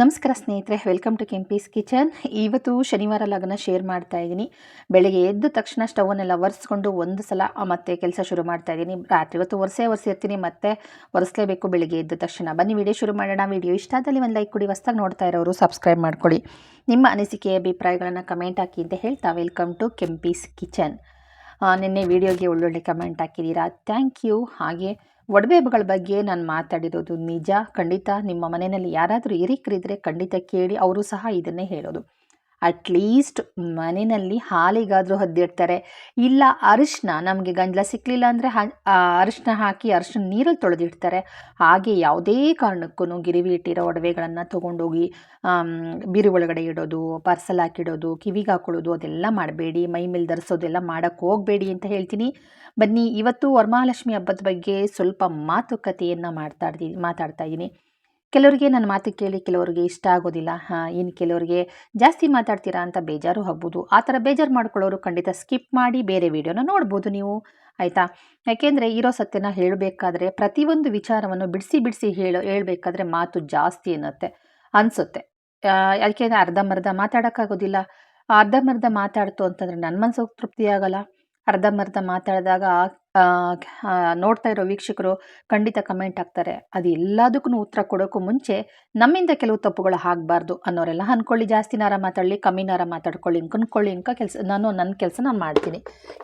ನಮಸ್ಕಾರ ಸ್ನೇಹಿತರೆ welcome to Kempee's kitchen ಇವತ್ತು ಶನಿವಾರ ಲಗ್ನ ಶೇರ್ ಮಾಡ್ತಾ ಇದ್ದೀನಿ. ಬೆಳಗ್ಗೆ ಎದ್ದ ತಕ್ಷಣ ಸ್ಟವನ್ನೆಲ್ಲ ಒರೆಸ್ಕೊಂಡು ಒಂದು ಸಲ ಮತ್ತೆ ಕೆಲಸ ಶುರು ಮಾಡ್ತಾ ಇದ್ದೀನಿ. ರಾತ್ರಿ ಹೊತ್ತು ಒರೆಸೇ ಒರೆಸಿರ್ತೀನಿ ಮತ್ತೆ ಒರೆಸ್ಲೇಬೇಕು ಬೆಳಗ್ಗೆ ಎದ್ದ ತಕ್ಷಣ. ಬನ್ನಿ ವಿಡಿಯೋ ಶುರು ಮಾಡೋಣ. ವಿಡಿಯೋ ಇಷ್ಟ ಆದಲ್ಲಿ ಒಂದು ಲೈಕ್ ಕೊಡಿ, ಹೊಸ್ದಾಗಿ ನೋಡ್ತಾ ಇರೋರು ಸಬ್ಸ್ಕ್ರೈಬ್ ಮಾಡ್ಕೊಳ್ಳಿ. ನಿಮ್ಮ ಅನಿಸಿಕೆ, ಅಭಿಪ್ರಾಯಗಳನ್ನು ಕಮೆಂಟ್ ಹಾಕಿ ಅಂತ ಹೇಳ್ತಾ ವೆಲ್ಕಮ್ ಟು ಕೆಂಪೀಸ್ ಕಿಚನ್ ನಿನ್ನೆ ವಿಡಿಯೋಗೆ ಒಳ್ಳೊಳ್ಳೆ ಕಮೆಂಟ್ ಹಾಕಿದ್ದೀರಾ. ಥ್ಯಾಂಕ್ ಯು ಹಾಗೆ ಒಡವೆಗಳ ಬಗ್ಗೆ ನಾನು ಮಾತಾಡಿರೋದು ನಿಜ, ಖಂಡಿತ. ನಿಮ್ಮ ಮನೆಯಲ್ಲಿ ಯಾರಾದರೂ ಹಿರಿಕರಿದ್ರೆ ಖಂಡಿತ ಕೇಳಿ, ಅವರು ಸಹ ಇದನ್ನೇ ಹೇಳೋದು. ಅಟ್ಲೀಸ್ಟ್ ಮನೆಯಲ್ಲಿ ಹಾಲಿಗಾದರೂ ಹದ್ದಿಡ್ತಾರೆ. ಇಲ್ಲ, ಅರಿಶಿನ ನಮಗೆ ಗಂಜಲ ಸಿಕ್ಕಲಿಲ್ಲ ಅಂದರೆ ಅರಿಶಿನ ಹಾಕಿ ಅರಿಶಿನ ನೀರಲ್ಲಿ ತೊಳೆದಿಡ್ತಾರೆ. ಹಾಗೆ ಯಾವುದೇ ಕಾರಣಕ್ಕೂ ಗಿರಿವಿ ಇಟ್ಟಿರೋ ಒಡವೆಗಳನ್ನು ತೊಗೊಂಡೋಗಿ ಬಿರು ಒಳಗಡೆ ಇಡೋದು ಪಾರ್ಸಲ್ ಹಾಕಿಡೋದು, ಕಿವಿಗೆ ಹಾಕೊಳ್ಳೋದು, ಅದೆಲ್ಲ ಮಾಡಬೇಡಿ. ಮೈ ಮೇಲೆ ಧರಿಸೋದೆಲ್ಲ ಮಾಡೋಕ್ಕೆ ಹೋಗಬೇಡಿ ಅಂತ ಹೇಳ್ತೀನಿ. ಬನ್ನಿ, ಇವತ್ತು ವರಮಹಾಲಕ್ಷ್ಮಿ ಹಬ್ಬದ ಬಗ್ಗೆ ಸ್ವಲ್ಪ ಮಾತುಕತೆಯನ್ನು ಮಾಡ್ತಾ ಮಾತಾಡ್ತಾ ಇದ್ದೀನಿ ಕೆಲವರಿಗೆ ನನ್ನ ಮಾತು ಕೇಳಿ ಕೆಲವರಿಗೆ ಇಷ್ಟ ಆಗೋದಿಲ್ಲ. ಹಾಂ ಇನ್ನು ಕೆಲವರಿಗೆ ಜಾಸ್ತಿ ಮಾತಾಡ್ತೀರಾ ಅಂತ ಬೇಜಾರು ಆಗ್ಬೋದು. ಆ ಥರ ಬೇಜಾರು ಮಾಡ್ಕೊಳ್ಳೋರು ಖಂಡಿತ ಸ್ಕಿಪ್ ಮಾಡಿ ಬೇರೆ ವಿಡಿಯೋನ ನೋಡ್ಬೋದು ನೀವು. ಆಯಿತಾ? ಯಾಕೆಂದರೆ ಇರೋ ಸತ್ಯನ ಹೇಳಬೇಕಾದ್ರೆ ಪ್ರತಿಯೊಂದು ವಿಚಾರವನ್ನು ಬಿಡಿಸಿ ಬಿಡಿಸಿ ಹೇಳೋ, ಹೇಳಬೇಕಾದ್ರೆ ಮಾತು ಜಾಸ್ತಿ ಅನ್ನತ್ತೆ, ಅನಿಸುತ್ತೆ. ಯಾಕೆಂದರೆ ಅರ್ಧಂಬರ್ಧ ಮಾತಾಡೋಕ್ಕಾಗೋದಿಲ್ಲ. ಅರ್ಧಂಬರ್ಧ ಮಾತಾಡ್ತು ಅಂತಂದರೆ ನನ್ನ ಮನಸ್ಸಿಗೆ ತೃಪ್ತಿ ಆಗೋಲ್ಲ. ಅರ್ಧಂಬರ್ಧ ಮಾತಾಡಿದಾಗ ನೋಡ್ತಾ ಇರೋ ವೀಕ್ಷಕರು ಖಂಡಿತ ಕಮೆಂಟ್ ಹಾಕ್ತಾರೆ. ಅದು ಎಲ್ಲದಕ್ಕೂ ಉತ್ತರ ಕೊಡೋಕ್ಕೂ ಮುಂಚೆ ನಮ್ಮಿಂದ ಕೆಲವು ತಪ್ಪುಗಳು ಆಗಬಾರ್ದು ಅನ್ನೋರೆಲ್ಲ ಅಂದ್ಕೊಳ್ಳಿ ಜಾಸ್ತಿ ನಾರ ಮಾತಾಡಲಿ ಕಮ್ಮಿ ನಾರ ಮಾತಾಡ್ಕೊಳ್ಳಿ ಅಂದ್ಕೊಳ್ಳಿ ಇಂಕ ಕೆಲಸ, ನಾನು ನನ್ನ ಕೆಲಸ ನಾನು ಮಾಡ್ತೀನಿ.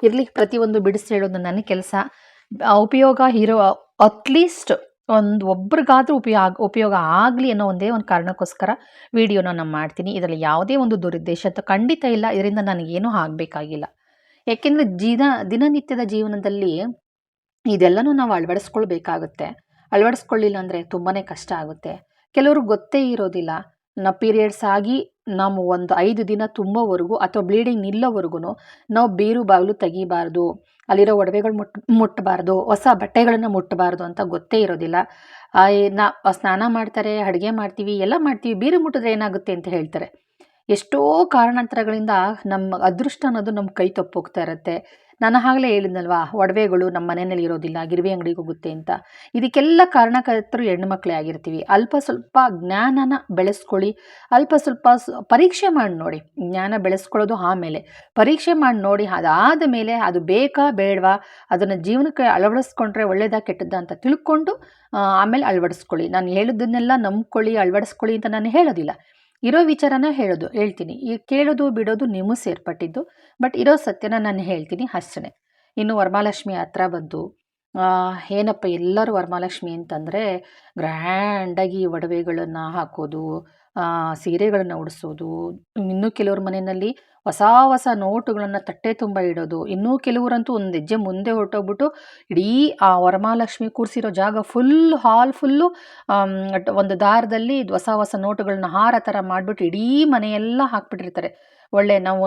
ಇರಲಿ, ಪ್ರತಿಯೊಂದು ಬಿಡಿಸಿ ಹೇಳೋದು ನನ್ನ ಕೆಲಸ. ಉಪಯೋಗ ಇರೋ ಅಟ್ಲೀಸ್ಟ್ ಒಂದು ಒಬ್ರಿಗಾದರೂ ಉಪಯೋಗ ಉಪಯೋಗ ಆಗಲಿ ಅನ್ನೋ ಒಂದೇ ಒಂದು ಕಾರಣಕ್ಕೋಸ್ಕರ ವಿಡಿಯೋನ ನಾನು ಮಾಡ್ತೀನಿ. ಇದರಲ್ಲಿ ಯಾವುದೇ ಒಂದು ದುರುದ್ದೇಶ ಅಂತ ಖಂಡಿತ ಇಲ್ಲ. ಇದರಿಂದ ನನಗೇನೂ ಆಗಬೇಕಾಗಿಲ್ಲ. ಯಾಕೆಂದರೆ ಜೀದ ದಿನನಿತ್ಯದ ಜೀವನದಲ್ಲಿ ಇದೆಲ್ಲನೂ ನಾವು ಅಳವಡಿಸ್ಕೊಳ್ಬೇಕಾಗುತ್ತೆ. ಅಳವಡಿಸ್ಕೊಳ್ಳಿಲ್ಲ ಅಂದರೆ ತುಂಬಾ ಕಷ್ಟ ಆಗುತ್ತೆ. ಕೆಲವರು ಗೊತ್ತೇ ಇರೋದಿಲ್ಲ. ನಾವು ಪೀರಿಯಡ್ಸ್ ಆಗಿ ನಾವು ಒಂದು ಐದು ದಿನ ತುಂಬೋವರೆಗೂ ಅಥವಾ ಬ್ಲೀಡಿಂಗ್ ನಿಲ್ಲೋವರೆಗೂ ನಾವು ಬೀರು ಬಾಗಿಲು ತೆಗಿಬಾರ್ದು, ಅಲ್ಲಿರೋ ಒಡವೆಗಳು ಮುಟ್ ಮುಟ್ಟಬಾರ್ದು ಹೊಸ ಬಟ್ಟೆಗಳನ್ನು ಮುಟ್ಟಬಾರ್ದು ಅಂತ ಗೊತ್ತೇ ಇರೋದಿಲ್ಲ. ನಾ, ಸ್ನಾನ ಮಾಡ್ತಾರೆ, ಅಡುಗೆ ಮಾಡ್ತೀವಿ, ಎಲ್ಲ ಮಾಡ್ತೀವಿ, ಬೀರು ಮುಟ್ಟಿದ್ರೆ ಏನಾಗುತ್ತೆ ಅಂತ ಹೇಳ್ತಾರೆ. ಎಷ್ಟೋ ಕಾರಣಾಂತರಗಳಿಂದ ನಮ್ಮ ಅದೃಷ್ಟ ಅನ್ನೋದು ನಮ್ಮ ಕೈ ತಪ್ಪೋಗ್ತಾ ಇರುತ್ತೆ. ನಾನು ಆಗಲೇ ಹೇಳಿದ್ನಲ್ವಾ, ಒಡವೆಗಳು ನಮ್ಮ ಮನೆಯಲ್ಲಿ ಇರೋದಿಲ್ಲ, ಗಿರಿವಿ ಅಂಗಡಿಗೆ ಹೋಗುತ್ತೆ ಅಂತ. ಇದಕ್ಕೆಲ್ಲ ಕಾರಣಕರ್ತರು ಹೆಣ್ಮಕ್ಳೇ ಆಗಿರ್ತೀವಿ. ಅಲ್ಪ ಸ್ವಲ್ಪ ಜ್ಞಾನನ ಬೆಳೆಸ್ಕೊಳ್ಳಿ, ಅಲ್ಪ ಸ್ವಲ್ಪ ಪರೀಕ್ಷೆ ಮಾಡಿ ನೋಡಿ. ಜ್ಞಾನ ಬೆಳೆಸ್ಕೊಳ್ಳೋದು ಆಮೇಲೆ. ಪರೀಕ್ಷೆ ಮಾಡಿ ನೋಡಿ, ಅದಾದ ಮೇಲೆ ಅದು ಬೇಕಾ ಬೇಡವಾ, ಅದನ್ನು ಜೀವನಕ್ಕೆ ಅಳವಡಿಸ್ಕೊಂಡ್ರೆ ಒಳ್ಳೇದಾ ಕೆಟ್ಟದ್ದ ಅಂತ ತಿಳ್ಕೊಂಡು ಆಮೇಲೆ ಅಳವಡಿಸ್ಕೊಳ್ಳಿ. ನಾನು ಹೇಳಿದ್ದನ್ನೆಲ್ಲ ನಂಬ್ಕೊಳ್ಳಿ, ಅಳವಡಿಸ್ಕೊಳ್ಳಿ ಅಂತ ನಾನು ಹೇಳೋದಿಲ್ಲ. ಇರೋ ವಿಚಾರನ ಹೇಳೋದು, ಹೇಳ್ತೀನಿ. ಈ ಕೇಳೋದು, ಬಿಡೋದು ನಿಮಗೆ ಸೇರ್ಪಟ್ಟಿದ್ದು, ಬಟ್ ಇರೋ ಸತ್ಯನ ನಾನು ಹೇಳ್ತೀನಿ ಅಷ್ಟೇ ಇನ್ನು ವರಮಹಾಲಕ್ಷ್ಮಿ ಹತ್ರ ಬಂತು ಏನಪ್ಪ ಎಲ್ಲರೂ ವರಮಹಾಲಕ್ಷ್ಮಿ ಅಂತಂದರೆ ಗ್ರ್ಯಾಂಡಾಗಿ ಒಡವೆಗಳನ್ನು ಹಾಕೋದು ಸೀರೆಗಳನ್ನು ಉಡಿಸೋದು, ಇನ್ನೂ ಕೆಲವ್ರ ಮನೆಯಲ್ಲಿ ಹೊಸ ಹೊಸ ನೋಟುಗಳನ್ನು ತಟ್ಟೆ ತುಂಬ ಇಡೋದು. ಇನ್ನೂ ಕೆಲವರಂತೂ ಒಂದು ಹೆಜ್ಜೆ ಮುಂದೆ ಹೊರಟೋಗ್ಬಿಟ್ಟು ಇಡೀ ಆ ವರಮಹಾಲಕ್ಷ್ಮಿ ಕೂರಿಸಿರೋ ಜಾಗ ಫುಲ್ ಹಾಲ್ ಫುಲ್ಲು ಒಂದು ದಾರದಲ್ಲಿ ಹೊಸ ಹೊಸ ನೋಟುಗಳನ್ನ ಹಾರ ಥರ ಮಾಡಿಬಿಟ್ಟು ಇಡೀ ಮನೆಯೆಲ್ಲ ಹಾಕ್ಬಿಟ್ಟಿರ್ತಾರೆ. ಒಳ್ಳೆ ನಾವು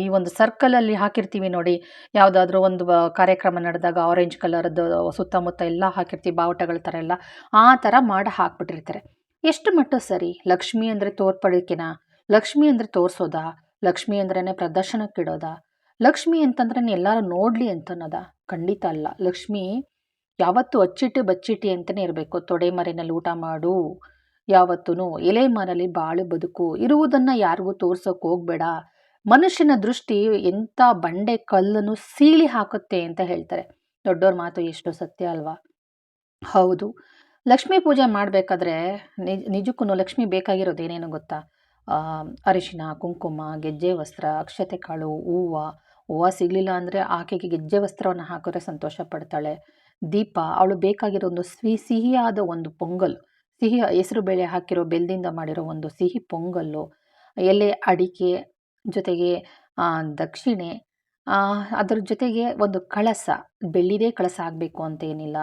ಈ ಒಂದು ಸರ್ಕಲಲ್ಲಿ ಹಾಕಿರ್ತೀವಿ ನೋಡಿ. ಯಾವುದಾದ್ರೂ ಒಂದು ಕಾರ್ಯಕ್ರಮ ನಡೆದಾಗ ಆರೆಂಜ್ ಕಲರ್ದು ಸುತ್ತಮುತ್ತ ಎಲ್ಲ ಹಾಕಿರ್ತೀವಿ, ಬಾವುಟಗಳ ಥರ ಎಲ್ಲ. ಆ ಥರ ಮಾಡಿ ಹಾಕ್ಬಿಟ್ಟಿರ್ತಾರೆ. ಎಷ್ಟು ಮಟ್ಟ ಸರಿ? ಲಕ್ಷ್ಮಿ ಅಂದರೆ ತೋರ್ಪಡಿಕೆನಾ? ಲಕ್ಷ್ಮಿ ಅಂದರೆ ತೋರಿಸೋದಾ? ಲಕ್ಷ್ಮಿ ಅಂದ್ರೇ ಪ್ರದರ್ಶನಕ್ಕಿಡೋದ. ಲಕ್ಷ್ಮಿ ಅಂತಂದ್ರೆ ಎಲ್ಲರೂ ನೋಡಲಿ ಅಂತನ್ನೋದ ಖಂಡಿತ ಅಲ್ಲ. ಲಕ್ಷ್ಮಿ ಯಾವತ್ತೂ ಅಚ್ಚಿಟ್ಟು ಬಚ್ಚಿಟ್ಟಿ ಅಂತಲೇ ಇರಬೇಕು. ತೊಡೆ ಮರೆಯಲ್ಲಿ ಊಟ ಮಾಡು ಯಾವತ್ತೂ ಎಲೆ ಮರಲ್ಲಿ ಬಾಳು ಬದುಕು, ಇರುವುದನ್ನು ಯಾರಿಗೂ ತೋರ್ಸೋಕೆ ಹೋಗಬೇಡ. ಮನುಷ್ಯನ ದೃಷ್ಟಿ ಎಂಥ ಬಂಡೆ ಕಲ್ಲನ್ನು ಸೀಳಿ ಹಾಕುತ್ತೆ ಅಂತ ಹೇಳ್ತಾರೆ. ದೊಡ್ಡವ್ರ ಮಾತು ಎಷ್ಟು ಸತ್ಯ ಅಲ್ವಾ? ಹೌದು. ಲಕ್ಷ್ಮೀ ಪೂಜೆ ಮಾಡಬೇಕಾದ್ರೆ ನಿಜ ನಿಜಕ್ಕೂ ಲಕ್ಷ್ಮಿ ಬೇಕಾಗಿರೋದೇನೇನು ಗೊತ್ತಾ? ಅರಿಶಿನ, ಕುಂಕುಮ, ಗೆಜ್ಜೆ ವಸ್ತ್ರ, ಅಕ್ಷತೆ ಕಾಳು, ಹೂವು. ಹೂವು ಸಿಗಲಿಲ್ಲ ಅಂದರೆ ಆಕೆಗೆ ಗೆಜ್ಜೆ ವಸ್ತ್ರವನ್ನು ಹಾಕಿದ್ರೆ ಸಂತೋಷ ಪಡ್ತಾಳೆ. ದೀಪ, ಅವಳು ಬೇಕಾಗಿರೋ ಒಂದು ಸಿಹಿ, ಸಿಹಿಯಾದ ಒಂದು ಪೊಂಗಲ್, ಸಿಹಿ ಹೆಸರು ಬೇಳೆ ಹಾಕಿರೋ ಬೆಲ್ಲದಿಂದ ಮಾಡಿರೋ ಒಂದು ಸಿಹಿ ಪೊಂಗಲ್ಲು, ಎಲೆ ಅಡಿಕೆ ಜೊತೆಗೆ ದಕ್ಷಿಣೆ ಅದರ ಜೊತೆಗೆ ಒಂದು ಕಳಸ, ಬೆಳ್ಳಿದೇ ಕಳಸ ಆಗಬೇಕು ಅಂತ ಏನಿಲ್ಲ.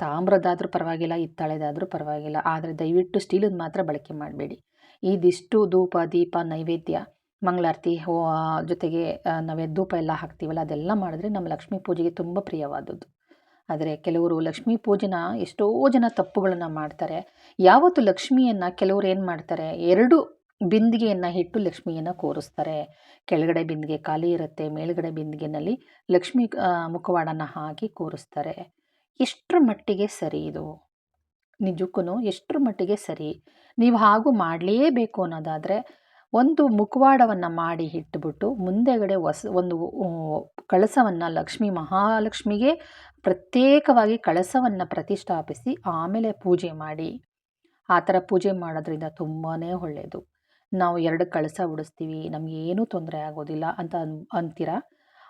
ತಾಮ್ರದಾದರೂ ಪರವಾಗಿಲ್ಲ, ಹಿತ್ತಾಳೆದಾದರೂ ಪರವಾಗಿಲ್ಲ. ಆದರೆ ದಯವಿಟ್ಟು ಸ್ಟೀಲದ ಮಾತ್ರ ಬಳಕೆ ಮಾಡಬೇಡಿ. ಇದಿಷ್ಟು ಧೂಪ, ದೀಪ, ನೈವೇದ್ಯ, ಮಂಗಳಾರತಿ ಜೊತೆಗೆ ನಾವು ಧೂಪ ಎಲ್ಲ ಹಾಕ್ತೀವಲ್ಲ, ಅದೆಲ್ಲ ಮಾಡಿದ್ರೆ ನಮ್ಮ ಲಕ್ಷ್ಮೀ ಪೂಜೆಗೆ ತುಂಬ ಪ್ರಿಯವಾದದ್ದು. ಆದರೆ ಕೆಲವರು ಲಕ್ಷ್ಮೀ ಪೂಜೆನ ಎಷ್ಟೋ ಜನ ತಪ್ಪುಗಳನ್ನು ಮಾಡ್ತಾರೆ. ಯಾವತ್ತು ಲಕ್ಷ್ಮಿಯನ್ನು ಕೆಲವರು ಏನು ಮಾಡ್ತಾರೆ? ಎರಡು ಬಿಂದಿಗೆಯನ್ನು ಇಟ್ಟು ಲಕ್ಷ್ಮಿಯನ್ನು ಕೂರಿಸ್ತಾರೆ. ಕೆಳಗಡೆ ಬಿಂದಿಗೆ ಖಾಲಿ ಇರುತ್ತೆ, ಮೇಲ್ಗಡೆ ಬಿಂದಿಗೆನಲ್ಲಿ ಲಕ್ಷ್ಮಿ ಮುಖವಾಡನ ಹಾಕಿ ಕೂರಿಸ್ತಾರೆ. ಎಷ್ಟರ ಮಟ್ಟಿಗೆ ಸರಿ ಇದು? ನಿಜಕ್ಕೂ ಎಷ್ಟರ ಮಟ್ಟಿಗೆ ಸರಿ? ನೀವು ಹಾಗೂ ಮಾಡಲೇಬೇಕು ಅನ್ನೋದಾದರೆ ಒಂದು ಮುಖವಾಡವನ್ನು ಮಾಡಿ ಇಟ್ಬಿಟ್ಟು ಮುಂದೆಗಡೆ ಹೊಸ ಒಂದು ಕಳಸವನ್ನು ಲಕ್ಷ್ಮಿ ಮಹಾಲಕ್ಷ್ಮಿಗೆ ಪ್ರತ್ಯೇಕವಾಗಿ ಕಳಸವನ್ನು ಪ್ರತಿಷ್ಠಾಪಿಸಿ ಆಮೇಲೆ ಪೂಜೆ ಮಾಡಿ. ಆ ಥರ ಪೂಜೆ ಮಾಡೋದ್ರಿಂದ ತುಂಬಾ ಒಳ್ಳೆಯದು ನಾವು ಎರಡು ಕಳಸ ಉಡಿಸ್ತೀವಿ ನಮಗೇನೂ ತೊಂದರೆ ಆಗೋದಿಲ್ಲ ಅಂತ ಅನ್, ಅಂತೀರ?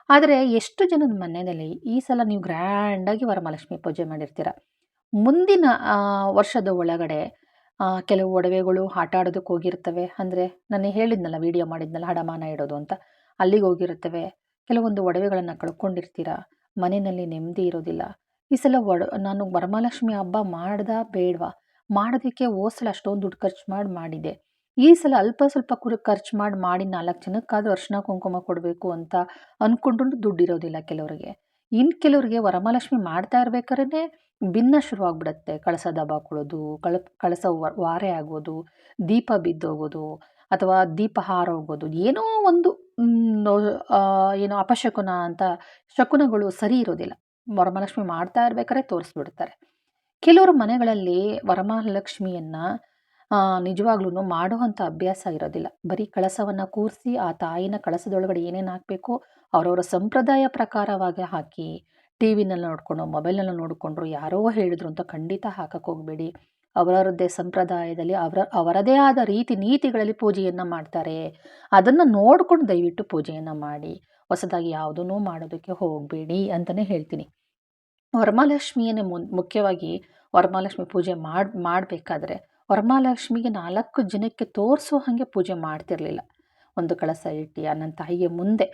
ಆದರೆ ಎಷ್ಟು ಜನದ ಮನೆಯಲ್ಲಿ ಈ ಸಲ ನೀವು ಗ್ರ್ಯಾಂಡಾಗಿ ವರಮಹಾಲಕ್ಷ್ಮಿ ಪೂಜೆ ಮಾಡಿರ್ತೀರ? ಮುಂದಿನ ವರ್ಷದ ಒಳಗಡೆ ಕೆಲವು ಒಡವೆಗಳು ಆಟ ಆಡೋದಕ್ಕೆ ಹೋಗಿರ್ತವೆ. ಅಂದರೆ ನಾನು ಹೇಳಿದ್ನಲ್ಲ ವಿಡಿಯೋ ಮಾಡಿದ್ನಲ್ಲ, ಹಡಮಾನ ಇಡೋದು ಅಂತ. ಅಲ್ಲಿಗೆ ಹೋಗಿರ್ತವೆ. ಕೆಲವೊಂದು ಒಡವೆಗಳನ್ನು ಕಳ್ಕೊಂಡಿರ್ತೀರ? ಮನೆಯಲ್ಲಿ ನೆಮ್ಮದಿ ಇರೋದಿಲ್ಲ. ಈ ಸಲ ಒಡ, ನಾನು ವರಮಹಾಲಕ್ಷ್ಮಿ ಹಬ್ಬ ಮಾಡ್ದ ಬೇಡವಾ? ಮಾಡೋದಕ್ಕೆ ಓಸಲ ಅಷ್ಟೊಂದು ದುಡ್ಡು ಖರ್ಚು ಮಾಡಿ ಮಾಡಿದೆ. ಈ ಸಲ ಅಲ್ಪ ಸ್ವಲ್ಪ ಕುರಿ, ಖರ್ಚು ಮಾಡಿ ಮಾಡಿ ನಾಲ್ಕು ಜನಕ್ಕಾದ್ರೂ ಅರ್ಶಿನ ಕುಂಕುಮ ಕೊಡಬೇಕು ಅಂತ ಅಂದ್ಕೊಂಡ್ರೂ ದುಡ್ಡಿರೋದಿಲ್ಲ ಕೆಲವರಿಗೆ. ಇನ್ನು ಕೆಲವರಿಗೆ ವರಮಹಾಲಕ್ಷ್ಮಿ ಮಾಡ್ತಾ ಇರ್ಬೇಕಾದ್ರೆ ಭಿನ್ನ ಶುರುವಾಗ್ಬಿಡತ್ತೆ. ಕಳಸ ದಬಾಕೊಳ್ಳೋದು ಕಳ ಕಳಸ ವಾರೆ ಆಗೋದು, ದೀಪ ಬಿದ್ದೋಗೋದು ಅಥವಾ ದೀಪ ಹಾರೋಗೋದು ಏನೋ ಒಂದು ಏನೋ ಅಪಶಕುನ ಅಂತ ಶಕುನಗಳು ಸರಿ ಇರೋದಿಲ್ಲ. ವರಮಹಾಲಕ್ಷ್ಮಿ ಮಾಡ್ತಾ ಇರ್ಬೇಕಾದ್ರೆ ತೋರಿಸ್ಬಿಡ್ತಾರೆ. ಕೆಲವರು ಮನೆಗಳಲ್ಲಿ ವರಮಹಾಲಕ್ಷ್ಮಿಯನ್ನು ನಿಜವಾಗ್ಲೂ ಮಾಡುವಂಥ ಅಭ್ಯಾಸ ಇರೋದಿಲ್ಲ. ಬರೀ ಕಳಸವನ್ನು ಕೂರಿಸಿ ಆ ತಾಯಿನ ಕಳಸದೊಳಗಡೆ ಏನೇನು ಹಾಕಬೇಕು ಅವರವರ ಸಂಪ್ರದಾಯ ಪ್ರಕಾರವಾಗಿ ಹಾಕಿ ಟಿ ವಿನಲ್ಲಿ ನೋಡಿಕೊಂಡು, ಮೊಬೈಲ್ನಲ್ಲಿ ನೋಡಿಕೊಂಡ್ರು ಯಾರೋ ಹೇಳಿದ್ರು ಅಂತ ಖಂಡಿತ ಹಾಕಕ್ಕೆ ಹೋಗಬೇಡಿ. ಅವರವರದ್ದೇ ಸಂಪ್ರದಾಯದಲ್ಲಿ ಅವರ, ಅವರದೇ ಆದ ರೀತಿ ನೀತಿಗಳಲ್ಲಿ ಪೂಜೆಯನ್ನು ಮಾಡ್ತಾರೆ. ಅದನ್ನು ನೋಡ್ಕೊಂಡು ದಯವಿಟ್ಟು ಪೂಜೆಯನ್ನು ಮಾಡಿ. ಹೊಸದಾಗಿ ಯಾವುದನ್ನೂ ಮಾಡೋದಕ್ಕೆ ಹೋಗಬೇಡಿ ಅಂತಲೇ ಹೇಳ್ತೀನಿ. ವರಮಹಾಲಕ್ಷ್ಮಿಯನ್ನೇ ಮುಖ್ಯವಾಗಿ ವರಮಹಾಲಕ್ಷ್ಮಿ ಪೂಜೆ ಮಾಡಿ, ಮಾಡಬೇಕಾದ್ರೆ ವರಮಹಾಲಕ್ಷ್ಮಿಗೆ ನಾಲ್ಕು ಜನಕ್ಕೆ ತೋರಿಸೋ ಹಾಗೆ ಪೂಜೆ ಮಾಡ್ತಿರಲಿಲ್ಲ. ಒಂದು ಕಳಸ ಇಟ್ಟು ನನ್ನ ತಾಯಿಗೆ ಮುಂದೆ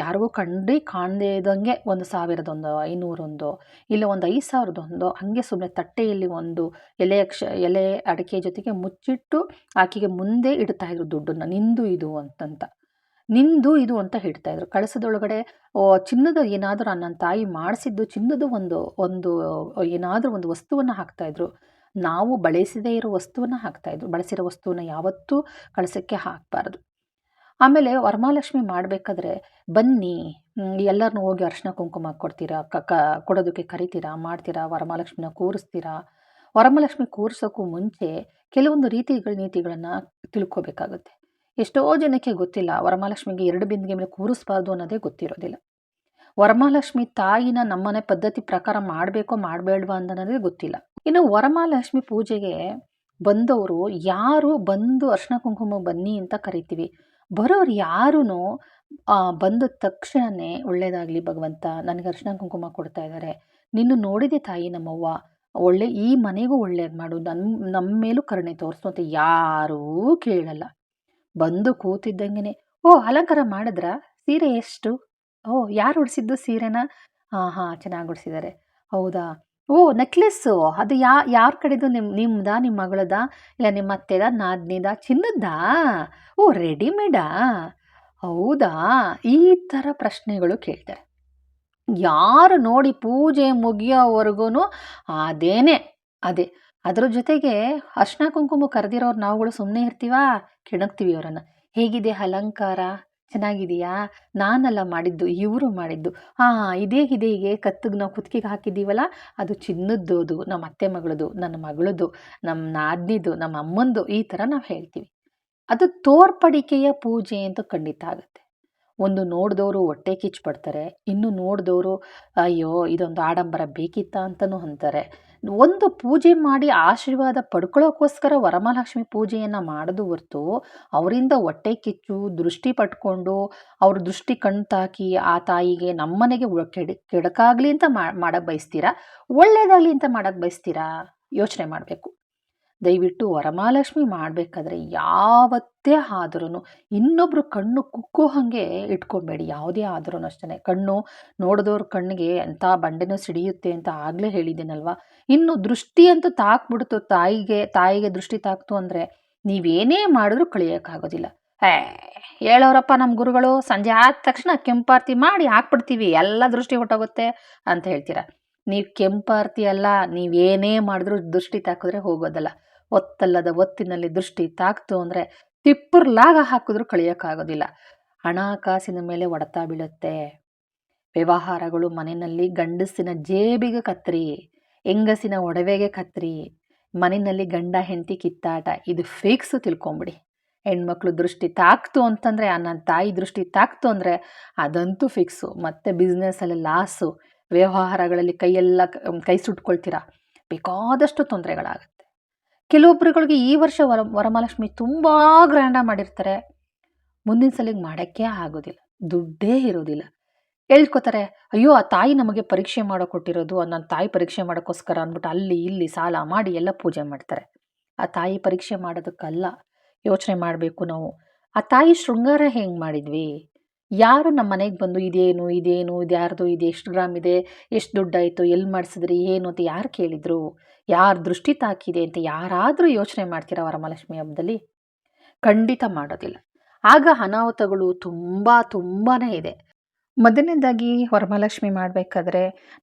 ಯಾರಿಗೂ ಕಂಡು ಕಾಣದೇ ಇದ್ದಂಗೆ ಒಂದು ಸಾವಿರದೊಂದು, ಐನೂರೊಂದು, ಇಲ್ಲ ಒಂದು ಐದು ಸಾವಿರದೊಂದು, ಹಾಗೆ ಸುಮ್ಮನೆ ತಟ್ಟೆಯಲ್ಲಿ ಒಂದು ಎಲೆ ಅಕ್ಷ, ಎಲೆ ಅಡಿಕೆ ಜೊತೆಗೆ ಮುಚ್ಚಿಟ್ಟು ಆಕೆಗೆ ಮುಂದೆ ಇಡ್ತಾ ಇದ್ರು ದುಡ್ಡನ್ನು, ನಿಂದು ಇದು ಅಂತಂತ. ನಿಂದು ಇದು ಅಂತ ಇದ್ರು. ಕಳಸದೊಳಗಡೆ ಚಿನ್ನದ ಏನಾದರೂ ನನ್ನ ತಾಯಿ ಮಾಡಿಸಿದ್ದು, ಚಿನ್ನದ ಒಂದು ಒಂದು, ಏನಾದರೂ ಒಂದು ವಸ್ತುವನ್ನು ಹಾಕ್ತಾಯಿದ್ರು ನಾವು ಬಳಸದೇ ಇರೋ ವಸ್ತುವನ್ನು ಹಾಕ್ತಾಯಿದ್ರು ಬಳಸಿರೋ ವಸ್ತುವನ್ನು ಯಾವತ್ತೂ ಕಳಸಕ್ಕೆ ಹಾಕಬಾರ್ದು. ಆಮೇಲೆ ವರಮಹಾಲಕ್ಷ್ಮಿ ಮಾಡಬೇಕಾದ್ರೆ ಬನ್ನಿ ಎಲ್ಲರನ್ನೂ ಹೋಗಿ ಅರ್ಶಿನ ಕುಂಕುಮ ಕೊಡ್ತೀರಾ, ಕ ಕೊಡೋದಕ್ಕೆ ಕರಿತೀರಾ, ಮಾಡ್ತೀರಾ, ವರಮಹಾಲಕ್ಷ್ಮಿನ ಕೂರಿಸ್ತೀರಾ? ವರಮಹಾಲಕ್ಷ್ಮಿ ಕೂರಿಸೋಕ್ಕೂ ಮುಂಚೆ ಕೆಲವೊಂದು ರೀತಿಗಳ ನೀತಿಗಳನ್ನು ತಿಳ್ಕೊಬೇಕಾಗುತ್ತೆ. ಎಷ್ಟೋ ಜನಕ್ಕೆ ಗೊತ್ತಿಲ್ಲ, ವರಮಹಾಲಕ್ಷ್ಮಿಗೆ ಎರಡು ಬಿಂದಿಗೆ ಮೇಲೆ ಕೂರಿಸ್ಬಾರ್ದು ಅನ್ನೋದೇ ಗೊತ್ತಿರೋದಿಲ್ಲ. ವರಮಹಾಲಕ್ಷ್ಮಿ ತಾಯಿನ ನಮ್ಮನೆ ಪದ್ಧತಿ ಪ್ರಕಾರ ಮಾಡಬೇಕೋ, ಮಾಡಬೇಡ್ವಾ ಅನ್ನೋದೇ ಗೊತ್ತಿಲ್ಲ. ಇನ್ನು ವರಮಹಾಲಕ್ಷ್ಮಿ ಪೂಜೆಗೆ ಬಂದವರು ಯಾರು ಬಂದು ಅರ್ಶಿನ ಕುಂಕುಮ ಬನ್ನಿ ಅಂತ ಕರಿತೀವಿ. ಬರೋರು ಯಾರೂ ಬಂದ ತಕ್ಷಣವೇ ಒಳ್ಳೇದಾಗಲಿ ಭಗವಂತ, ನನಗೆ ಅರ್ಶನ ಕುಂಕುಮ ಕೊಡ್ತಾ ಇದ್ದಾರೆ ನಿನ್ನ ನೋಡಿದೆ ತಾಯಿ ನಮ್ಮವ್ವ? ಒಳ್ಳೆ, ಈ ಮನೆಗೂ ಒಳ್ಳೇದು ಮಾಡು. ನನ್ನ ನಮ್ಮ ಮೇಲೂ ಕರುಣೆ ತೋರಿಸು ಅಂತ ಯಾರೂ ಕೇಳಲ್ಲ. ಬಂದು ಕೂತಿದ್ದಂಗೆ ಓ, ಅಲಂಕಾರ ಮಾಡಿದ್ರಾ? ಸೀರೆ ಎಷ್ಟು? ಓ, ಯಾರು ಉಡಿಸಿದ್ದು ಸೀರೆನ? ಹಾಂ ಹಾಂ ಚೆನ್ನಾಗಿ ಉಡಿಸಿದ್ದಾರೆ ಹೌದಾ? ಓ ನೆಕ್ಲೆಸ್ಸು ಅದು ಯಾ, ಯಾರ ಕಡೆದು ನಿಮ್ಮ ನಿಮ್ಮದಾ ನಿಮ್ಮ ಮಗಳದಾ? ಇಲ್ಲ ನಿಮ್ಮ ಅತ್ತೆದ, ನಾದ್ನಿದಾ? ಚಿನ್ನದ್ದಾ ಓ ರೆಡಿಮೇಡಾ ಹೌದಾ? ಈ ಥರ ಪ್ರಶ್ನೆಗಳು ಕೇಳ್ತಾರೆ. ಯಾರು ನೋಡಿ ಪೂಜೆ ಮುಗಿಯೋವರೆಗೂ ಅದೇನೆ. ಅದೇ. ಅದರ ಜೊತೆಗೆ ಅರ್ಶನ ಕುಂಕುಮ ಕರೆದಿರೋರು ನಾವುಗಳು ಸುಮ್ಮನೆ ಇರ್ತೀವಾ? ಕೆಣಕ್ತೀವಿ ಅವರನ್ನು. ಹೇಗಿದೆ ಅಲಂಕಾರ? ಚೆನ್ನಾಗಿದೆಯಾ? ನಾನಲ್ಲ ಮಾಡಿದ್ದು, ಇವರು ಮಾಡಿದ್ದು. ಹಾಂ ಇದೇ ಇದೇ, ಹೀಗೆ ಕತ್ತಿಗೆ ನಾವು ಕುತ್ತಿಗೆ ಹಾಕಿದ್ದೀವಲ್ಲ, ಅದು ಚಿನ್ನದ್ದು ಅದು ನಮ್ಮ ಅತ್ತೆ ಮಗಳದು, ನನ್ನ ಮಗಳದು ನಮ್ಮ ನಾದ್ನಿದು ನಮ್ಮ ಅಮ್ಮಂದು, ಈ ಥರ ನಾವು ಹೇಳ್ತೀವಿ. ಅದು ತೋರ್ಪಡಿಕೆಯ ಪೂಜೆ ಅಂತ ಖಂಡಿತ ಆಗುತ್ತೆ. ಒಂದು ನೋಡಿದವರು ಹೊಟ್ಟೆ ಕಿಚ್ಚು ಪಡ್ತಾರೆ, ಇನ್ನು ನೋಡಿದವರು, ಅಯ್ಯೋ, ಇದೊಂದು ಆಡಂಬರ ಬೇಕಿತ್ತ ಅಂತಲೂ ಅಂತಾರೆ. ಒಂದು ಪೂಜೆ ಮಾಡಿ ಆಶೀರ್ವಾದ ಪಡ್ಕೊಳ್ಳೋಕ್ಕೋಸ್ಕರ ವರಮಹಾಲಕ್ಷ್ಮಿ ಪೂಜೆಯನ್ನು ಮಾಡೋದು ಹೊರ್ತು ಅವರಿಂದ ಹೊಟ್ಟೆ ಕಿಚ್ಚು, ದೃಷ್ಟಿ ಪಟ್ಕೊಂಡು ಅವ್ರ ದೃಷ್ಟಿ ಕಣ್ತಾಕಿ ತಾಕಿ ಆ ತಾಯಿಗೆ ನಮ್ಮನೆಗೆ ಕೆಡ, ಕೆಡಕಾಗಲಿ ಅಂತ ಮಾಡಕ್ಕೆ ಬಯಸ್ತೀರಾ? ಒಳ್ಳೇದಾಗಲಿ ಅಂತ ಮಾಡಕ್ಕೆ ಬಯಸ್ತೀರಾ? ಯೋಚನೆ ಮಾಡಬೇಕು. ದಯವಿಟ್ಟು ವರಮಹಾಲಕ್ಷ್ಮಿ ಮಾಡಬೇಕಾದ್ರೆ ಯಾವತ್ತೇ ಆದ್ರೂ ಇನ್ನೊಬ್ಬರು ಕಣ್ಣು ಕುಕ್ಕೋ ಹಾಗೆ ಇಟ್ಕೊಬೇಡಿ ಯಾವುದೇ ಆದ್ರೂ ಅಷ್ಟೇ ಕಣ್ಣು ನೋಡಿದವ್ರ ಕಣ್ಣಿಗೆ ಎಂಥ ಬಂಡೆನೂ ಸಿಡಿಯುತ್ತೆ ಅಂತ ಆಗಲೇ ಹೇಳಿದ್ದೀನಲ್ವ? ಇನ್ನು ದೃಷ್ಟಿ ಅಂತೂ ತಾಕ್ಬಿಡ್ತು ತಾಯಿಗೆ ತಾಯಿಗೆ ದೃಷ್ಟಿ ತಾಕ್ತು ಅಂದರೆ ನೀವೇನೇ ಮಾಡಿದ್ರೂ ಕಳಿಯೋಕ್ಕಾಗೋದಿಲ್ಲ. ಏ ಹೇಳೋರಪ್ಪ ನಮ್ಮ ಗುರುಗಳು, ಸಂಜೆ ಆದ ತಕ್ಷಣ ಕೆಂಪಾರ್ತಿ ಮಾಡಿ ಹಾಕ್ಬಿಡ್ತೀವಿ, ಎಲ್ಲ ದೃಷ್ಟಿ ಹೊಟ್ಟೋಗುತ್ತೆ ಅಂತ ಹೇಳ್ತೀರಾ? ನೀವು ಕೆಂಪಾರ್ತಿ ಅಲ್ಲ, ನೀವೇನೇ ಮಾಡಿದ್ರೂ ದೃಷ್ಟಿ ತಾಕಿದ್ರೆ ಹೋಗೋದಲ್ಲ. ಒತ್ತಲ್ಲದ ಒತ್ತಿನಲ್ಲಿ ದೃಷ್ಟಿ ತಾಕ್ತು ಅಂದರೆ ತಿಪ್ಪರ್ಲಾಗ ಹಾಕಿದ್ರೂ ಕಳಿಯೋಕ್ಕಾಗೋದಿಲ್ಲ. ಹಣಕಾಸಿನ ಮೇಲೆ ಒಡತ ಬೀಳುತ್ತೆ. ವ್ಯವಹಾರಗಳು ಮನೆಯಲ್ಲಿ ಗಂಡಸಿನ ಜೇಬಿಗೆ ಕತ್ರಿ, ಹೆಂಗಸಿನ ಒಡವೆಗೆ ಕತ್ರಿ, ಮನೆಯಲ್ಲಿ ಗಂಡ ಹೆಂಡತಿ ಕಿತ್ತಾಟ, ಇದು ಫಿಕ್ಸ್ ತಿಳ್ಕೊಂಬಿಡಿ. ಹೆಣ್ಮಕ್ಳು ದೃಷ್ಟಿ ತಾಕ್ತು ಅಂತಂದರೆ ನನ್ನ ತಾಯಿ ದೃಷ್ಟಿ ತಾಕ್ತು ಅಂದರೆ ಅದಂತೂ ಫಿಕ್ಸು ಮತ್ತು ಬಿಸ್ನೆಸ್ಸಲ್ಲಿ ಲಾಸು ವ್ಯವಹಾರಗಳಲ್ಲಿ ಕೈಯೆಲ್ಲ ಕೈ ಸುಟ್ಕೊಳ್ತೀರಾ? ಬೇಕಾದಷ್ಟು ತೊಂದರೆಗಳಾಗುತ್ತೆ. ಕೆಲವೊಬ್ಬರುಗಳಿಗೆ ಈ ವರ್ಷ ವರ, ವರಮಹಾಲಕ್ಷ್ಮಿ ತುಂಬ ಗ್ರ್ಯಾಂಡಾಗಿ ಮಾಡಿರ್ತಾರೆ. ಮುಂದಿನ ಸಲಿಗೆ ಮಾಡೋಕ್ಕೆ ಆಗೋದಿಲ್ಲ, ದುಡ್ಡೇ ಇರೋದಿಲ್ಲ. ಹೇಳ್ಕೊತಾರೆ, ಅಯ್ಯೋ, ಆ ತಾಯಿ ನಮಗೆ ಪರೀಕ್ಷೆ ಮಾಡೋ ಕೊಟ್ಟಿರೋದು ನನ್ನ ತಾಯಿ ಪರೀಕ್ಷೆ ಮಾಡೋಕ್ಕೋಸ್ಕರ ಅಂದ್ಬಿಟ್ಟು ಅಲ್ಲಿ ಇಲ್ಲಿ ಸಾಲ ಮಾಡಿ ಎಲ್ಲ ಪೂಜೆ ಮಾಡ್ತಾರೆ. ಆ ತಾಯಿ ಪರೀಕ್ಷೆ ಮಾಡೋದಕ್ಕಲ್ಲ ಯೋಚನೆ ಮಾಡಬೇಕು ನಾವು. ಆ ತಾಯಿ ಶೃಂಗಾರ ಹೆಂಗೆ ಮಾಡಿದ್ವಿ? ಯಾರು ನಮ್ಮ ಮನೆಗೆ ಬಂದು ಇದೇನು ಇದೇನು, ಇದು ಯಾರ್ದು, ಇದು ಎಷ್ಟು ಗ್ರಾಮ್ ಇದೆ, ಎಷ್ಟು ದುಡ್ಡಾಯಿತು ಎಲ್ಲಿ ಮಾಡಿಸಿದ್ರಿ, ಏನು ಅಂತ ಯಾರು ಕೇಳಿದ್ರು? ಯಾರು ದೃಷ್ಟಿ ತಾಕಿದೆ ಅಂತ ಯಾರಾದರೂ ಯೋಚನೆ ಮಾಡ್ತೀರಾ ವರಮಹಾಲಕ್ಷ್ಮಿ ಹಬ್ಬದಲ್ಲಿ? ಖಂಡಿತ ಮಾಡೋದಿಲ್ಲ. ಆಗ ಅನಾಹುತಗಳು ತುಂಬ ತುಂಬಾ ಇದೆ. ಮೊದಲನೇದಾಗಿ ವರಮಹಾಲಕ್ಷ್ಮಿ ಮಾಡಬೇಕಾದ್ರೆ